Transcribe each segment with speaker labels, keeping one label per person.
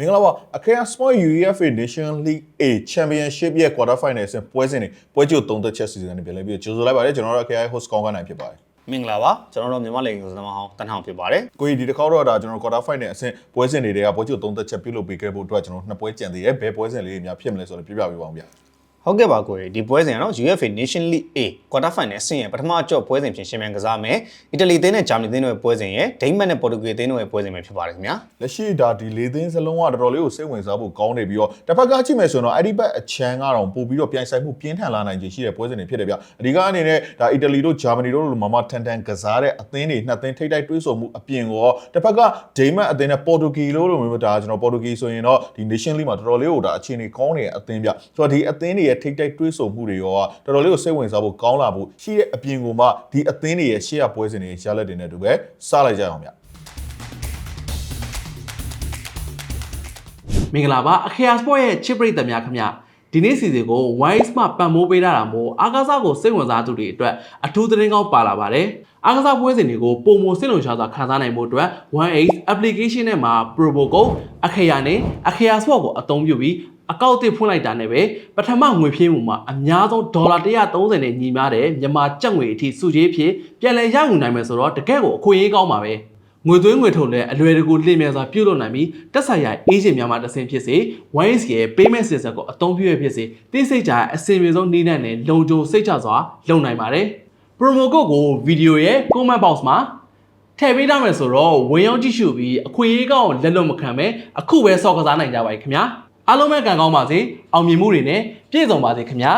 Speaker 1: မင်္ဂလာပါအခရာ Sport UEFA Nation League A Championship ရဲ့ Quarter Final ဆင်ပွဲစဉ်တွေပွဲကြိုသုံးသက်ချက်စီစဉ်နေပြန်လဲပြီးကြိုဆိုလိုက်ပါတယ်ကျွန်တော်တို့အခရာ host ကောင်းကနိုင်ဖြစ်ပါတယ်
Speaker 2: မင်္ဂလာပါကျွန်တော်တို့မြန်မာလိန်ကိုစနမဟောင်းတန်းထောင်ဖြစ်ပါတယ်
Speaker 1: ကိုကြီးဒီတစ်ခေါက်တော့ဒါကျွန်တော် Quarter Final အဆင့်ပွဲစဉ်တွေကပွဲကြိုသုံးသက်ချက်ပြုလုပ်ပေးခဲ့ဖို့အတွက်ကျွန်တော်နှစ်ပွဲကြံသေးတယ်ဘယ်ပွဲစဉ်လေးတွေများဖြစ်မလဲဆိုတော့ပြပြပေးပါအောင်ဗျာ
Speaker 2: ဟုတ်ကဲ့ပါကိုရီဒီပွဲစဉ်ကတော့ UEFA Nation League A Quarter Final အဆင့်ရဲ့ပထမအကျော့ပွဲစဉ်ဖြင့်ရှင်မြန်ကစားမယ်အီတလီသင်းနဲ့ဂျာမနီသင်းတို့ရဲ့ပွဲစဉ်ရဲ့ဒိန်းမတ်နဲ့ပေါ်တူဂီသင်းတို့ရဲ့ပွဲစဉ်ပဲဖြစ်ပါတယ်ခင်ဗျာ
Speaker 1: လက်ရှိဒါဒီလေးသင်းစလုံးကတော်တော်လေးကိုစိတ်ဝင်စားဖို့ကောင်းနေပြီးတော့တစ်ဖက်ကကြည့်မယ်ဆိုတော့အဲ့ဒီဘက်အချမ်းကတော့ပို့ပြီးတော့ပြိုင်ဆိုင်မှုပြင်းထန်လာနိုင်ခြေရှိတဲ့ပွဲစဉ်တွေဖြစ်တယ်ဗျအဓိကအနေနဲ့ဒါအီတလီတို့ဂျာမနီတို့လိုမမထန်ထန်ကစားတဲ့အသင်းတွေနှစ်သင်းထိပ်တိုက်တွဲဆုံမှုအပြင်ကောတစ်ဖက်ကဒိန်းမတ်အသင်းနဲ့ပေါ်တူဂီလို့လိုမျိုးဒါကျွန်တော်ပေါ်တူဂီဆိုရင်တော့ဒီ Nation League မှာတော်တော်လေးကိုဒါအခြေအနေကောင်းနေတဲ့အသင်းဗျဆိုတော့ဒီအသင်းတွေရဲ့ထိပ်တိုက်တွဲဆုံမှုတွေရောတော်တော်လေးကိုစိတ်ဝင်စားဖို့ကောင်းလာဖို့ရှိတဲ့အပြင်ကိုမှဒီအသင်းတွေရဲ့ရှေ့ရပွဲစဉ်တွေရလက်တွေနဲ့တူပဲစလိုက်ကြအောင်ဗျ
Speaker 3: မင်္ဂလာပါအခရာစပေါ့ရဲ့ချစ်ပရိသတ်များခင်ဗျဒီနေ့စီစဉ်ကို Wise မှာပံ့ပိုးပေးထားတာမို့အားကစားကိုစိတ်ဝင်စားသူတွေအတွက်အထူးသတင်းကောင်းပါလာပါတယ်အားကစားပွဲစဉ်တွေကိုပုံမစိတ်လုံရှားစွာခံစားနိုင်မှုအတွက် 1Ace application နဲ့မှာ promo code အခရာနဲ့အခရာ sport ကိုအသုံးပြုပြီး အကောက်အသစ်ဖွင့်လိုက်တာနဲ့ပဲပထမငွေဖြည့်မှုမှာအများဆုံးဒေါ်လာ130နဲ့ညီမျှတဲ့မြန်မာကျပ်ငွေအထိစုချေးဖြစ်ပြန်လည်ရယူနိုင်မယ်ဆိုတော့တကယ့်ကိုအခွင့်အရေးကောင်းပါပဲငွေသွင်းငွေထုတ်လည်းအလွယ်တကူလင့်မြန်စွာပြုလုပ်နိုင်ပြီးတက်ဆိုင်ရာ agent များမှတဆင့်ဖြစ်စေ Wise ရဲ့ payment system ကိုအသုံးပြုရဖြစ်စေသိစိတ်ကြအစင်ပြေဆုံးနည်းနဲ့နဲ့လုံခြုံစိတ်ချစွာလုပ်နိုင်ပါတယ် promo code ကိုဗီဒီယိုရဲ့ comment box မှာထည့်ပေးထားမယ်ဆိုတော့ဝင်ရောက်ကြည့်ရှုပြီးအခွင့်အရေးကောင်းကိုလက်လွတ်မခံပဲအခုပဲစောင့်ကစားနိုင်ကြပါ යි ခင်ဗျာ အားလုံးပဲကံကောင်းပါစေအောင်မြင်မှုတွေနဲ့ပြည့်စုံပါစေခင်ဗျာ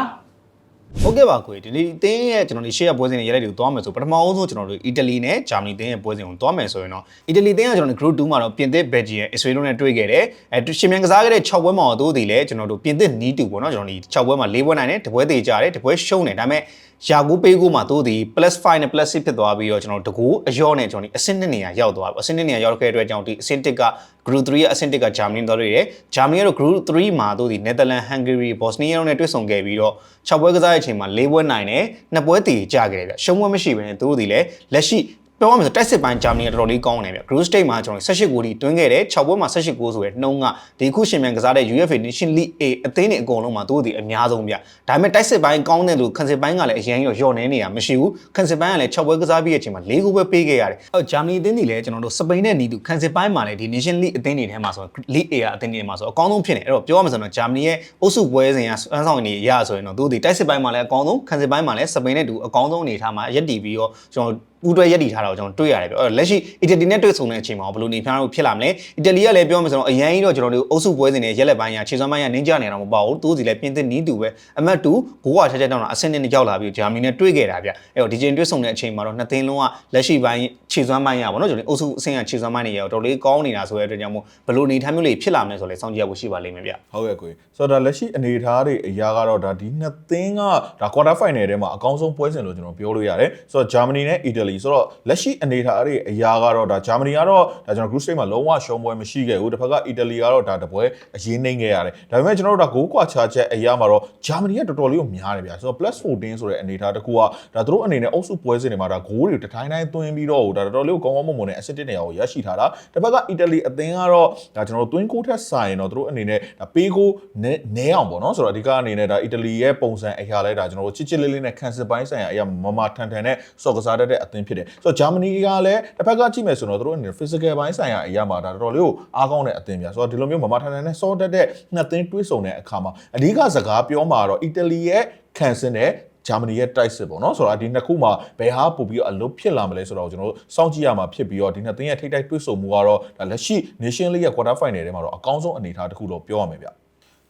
Speaker 2: ဟုတ်ကဲ့ပါကိုရီဒီနေ့သင်းရဲ့ကျွန်တော်တို့ရှေ့ရပွဲစဉ်တွေရလိုက်တွေကိုသွားမယ်ဆိုပထမအဆုံးကျွန်တော်တို့အီတလီနဲ့ဂျာမနီသင်းရဲ့ပွဲစဉ်ကိုသွားမယ်ဆိုရင်တော့အီတလီသင်းကကျွန်တော်တို့ group 2မှာတော့ပြင်သစ်ဘယ်ဂျီယံအစ္စရေးတို့နဲ့တွေ့ခဲ့တယ်အဲရှင်မြန်ကစားခဲ့တဲ့6ပွဲမှာတော့ဒီလေကျွန်တော်တို့ပြင်သစ်နီးတူပေါ့နော်ကျွန်တော်ဒီ6ပွဲမှာ4ပွဲနိုင်တယ်တပွဲသေးကြတယ်တပွဲရှုံးတယ်ဒါပေမဲ့ ယာကူပေးကိုမှာတို့ဒီ plus 5နဲ့ plus 6ဖြစ်သွားပြီးတော့ကျွန်တော်တကူအယောနဲ့ကျွန်တော်ဒီအဆင့်2နေရာရောက်သွားပြီအဆင့်2နေရာရောက်ခဲ့တဲ့အတွက်ကြောင့်ဒီအဆင့်1က group 3ရဲ့အဆင့်1ကဂျာမနီတို့တွေ့တယ်ဂျာမနီကတော့ group 3မှာတို့ဒီ Netherlands Hungary Bosnia တို့နဲ့တွေ့ဆုံခဲ့ပြီးတော့6ပွဲကစားတဲ့အချိန်မှာ4ပွဲနိုင်တယ်2ပွဲတည်ကြခဲ့တယ်ဗျရှုံးပွဲမရှိဘဲနဲ့တို့ဒီလည်းလက်ရှိ ပြောရမယ်ဆိုတိုက်စစ်ပိုင်းဂျာမနီကတော်တော်လေးကောင်းနေဗျ group stage မှာကျွန်တော်18ဂိုးထိတွင်းခဲ့တယ်6ပွဲမှာ18ဂိုးဆိုရယ်နှုံးကဒီခုရှင်မြန်ကစားတဲ့ UEFA Nation League A အသင်းတွေအကုန်လုံးမှာတို့ဒီအများဆုံးဗျဒါပေမဲ့တိုက်စစ်ပိုင်းကောင်းတဲ့လူခန်စစ်ပိုင်းကလည်းအရင်ရော်ရော့နေနေတာမရှိဘူးခန်စစ်ပိုင်းကလည်း6ပွဲကစားပြီးတဲ့အချိန်မှာ4ဂိုးပဲပေးခဲ့ရတယ်အော်ဂျာမနီအသင်းတွေလည်းကျွန်တော်တို့စပိန်နဲ့နီတူခန်စစ်ပိုင်းမှာလည်းဒီ Nation League အသင်းတွေထဲမှာဆို League A အသင်းတွေမှာဆိုအကောင်းဆုံးဖြစ်နေအဲ့တော့ပြောရမယ်ဆိုတော့ဂျာမနီရဲ့အုပ်စုပွဲစဉ်ကစမ်းဆောင်နေရဆိုရင်တော့တို့ဒီတိုက်စစ်ပိုင်းမှာလည်းအကောင်းဆုံးခန်စစ်ပိုင်းမှာလည်းစပိန်နဲ့တူအကောင်းဆုံးအနေထားမှာရက်တီပြီးတော့ကျွန်တော် ပူးတွဲရက်တည်ထားတာကိုကျွန်တော်တွေ့ရတယ်ပြောအဲ့တော့လက်ရှိအီတလီနဲ့တွေ့ဆုံတဲ့အချိန်မှာဘယ်လိုနေဖျားလို့ဖြစ်လာမလဲအီတလီကလည်းပြောမှဆိုတော့အရင်ကြီးတော့ကျွန်တော်တို့အုပ်စုပွဲစဉ်နဲ့ရက်လက်ပိုင်းကခြေစွမ်းပိုင်းကနင်းကြနေတော့မပေါ့ဘူးသူစီလည်းပြင်းသစ်နီးတူပဲအမတ်တူဘိုးကချက်ချက်တောင်းတာအဆင့်နဲ့ရောက်လာပြီးဂျာမနီနဲ့တွေ့ခဲ့တာဗျအဲ့တော့ဒီချိန်တွေ့ဆုံတဲ့အချိန်မှာတော့နှစ်သင်းလုံးကလက်ရှိပိုင်းခြေစွမ်းပိုင်းရပါတော့ကျွန်တော်အုပ်စုအဆင့်ကခြေစွမ်းပိုင်းတွေရောတော်လေးကောင်းနေတာဆိုတဲ့အတွက်ကြောင့်မို့ဘယ်လိုနေထိုင်မျိုးလေးဖြစ်လာမလဲဆိုလဲစောင့်ကြည့်ရဖို့ရှိပါလိမ့်မယ်ဗျ
Speaker 1: ဟုတ်ကဲ့ကိုကြီးဆိုတော့ဒါလက်ရှိအနေအထားတွေအရာကတော့ဒါဒီနှစ်သင်းကဒါ quarter final ထဲမှာအကောင်းဆုံးပွဲစဉ်လို့ကျွန်တော်ပြောလို့ရတယ်ဆိုတော့ဂျာမနီနဲ့အီတလီဆိုတော့လက်ရှိအနေအထားတွေအရာကတော့ဒါဂျာမနီကတော့ဒါကျွန်တော် group stage မှာလုံးဝရှုံးပွဲမရှိခဲ့ဘူးတစ်ဖက်ကအီတလီကတော့ဒါတပွဲအရေးနှိမ့်ခဲ့ရတယ်ဒါပေမဲ့ကျွန်တော်တို့ဒါဂိုးကွာချချက်အရာမှာတော့ဂျာမနီကတော်တော်လေးကိုများတယ်ဗျာဆိုတော့ plus 14ဆိုတဲ့အနေအထားတစ်ခုကဒါသူတို့အနေနဲ့အုပ်စုပွဲစဉ်တွေမှာဒါဂိုးတွေတထိုင်းတိုင်းသွင်းပြီးတော့ဒါတော်တော်လေးကိုကောင်းကောင်းမွန်မွန်နဲ့အဆင့်တစ်နေရာကိုရရှိထားတာတစ်ဖက်ကအီတလီအသင်းကတော့ဒါကျွန်တော်တို့သွင်းကိုထက်ဆိုင်တော့သူတို့အနေနဲ့ဒါပေးကိုနဲနဲအောင်ပေါ့နော်ဆိုတော့အဓိကအနေနဲ့ဒါအီတလီရဲ့ပုံစံအရာလဲဒါကျွန်တော်တို့ချစ်ချစ်လေးလေးနဲ့ခံစစ်ပိုင်းဆိုင်ရာအရာမမထန်ထန်နဲ့စော့ကစားတတ်တဲ့အသင်းဖြစ်တယ်ဆိုတော့ဂျာမနီကလည်းတစ်ဖက်ကကြည့်မယ်ဆိုတော့သူတို့အနေနဲ့ physical ပိုင်းဆိုင်ရာအရာမှာဒါတော်တော်လေးကိုအားကောင်းတဲ့အသင်းပြဆိုတော့ဒီလိုမျိုးမမထန်ထန်နဲ့စော့တတ်တဲ့နှစ်သင်းတွဲဆုံတဲ့အခါမှာအဓိကစကားပြောမှာတော့အီတလီရဲ့ခံစစ်နဲ့ဂျာမနီရဲ့တိုက်စစ်ပေါ့နော်ဆိုတော့ဒီနှစ်ခုမှာဘယ်ဟာပို့ပြီးတော့အလုပ်ဖြစ်လာမလဲဆိုတော့ကျွန်တော်တို့စောင့်ကြည့်ရမှာဖြစ်ပြီးတော့ဒီနှစ်သင်းရဲ့ထိပ်တိုက်တွေ့ဆုံမှုကတော့ဒါလက်ရှိ Nation League ရဲ့ quarter final ထဲမှာတော့အကောင်းဆုံးအနေအထားတစ်ခုလို့ပြောရမယ်ဗျ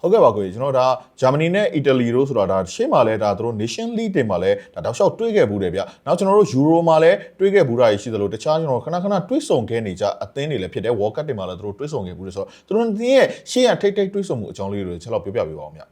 Speaker 1: ဟုတ်ကဲ့ပါကိုကြီးကျွန်တော်ဒါဂျာမနီနဲ့အီတလီတို့ဆိုတာဒါရှေ့မှာလဲဒါသူတို့ Nation League တင်မှာလဲဒါတောက်လျှောက်တွေးခဲ့ဘူးတယ်ဗျနောက်ကျွန်တော်တို့ Euro မှာလဲတွေးခဲ့ဘူးတာရှိသလိုတခြားကျွန်တော်ခဏခဏတွေးဆုံခဲ့နေကြအသင်းတွေလည်းဖြစ်တယ် World Cup တင်မှာလဲသူတို့တွေးဆုံခဲ့ဘူးတယ်ဆိုတော့သူတို့တင်းရဲ့ရှေ့ရထိပ်ထိပ်တွေးဆုံမှုအကြောင်းလေးတွေချက်တော့ပြောပြပေးပါဦးဗျ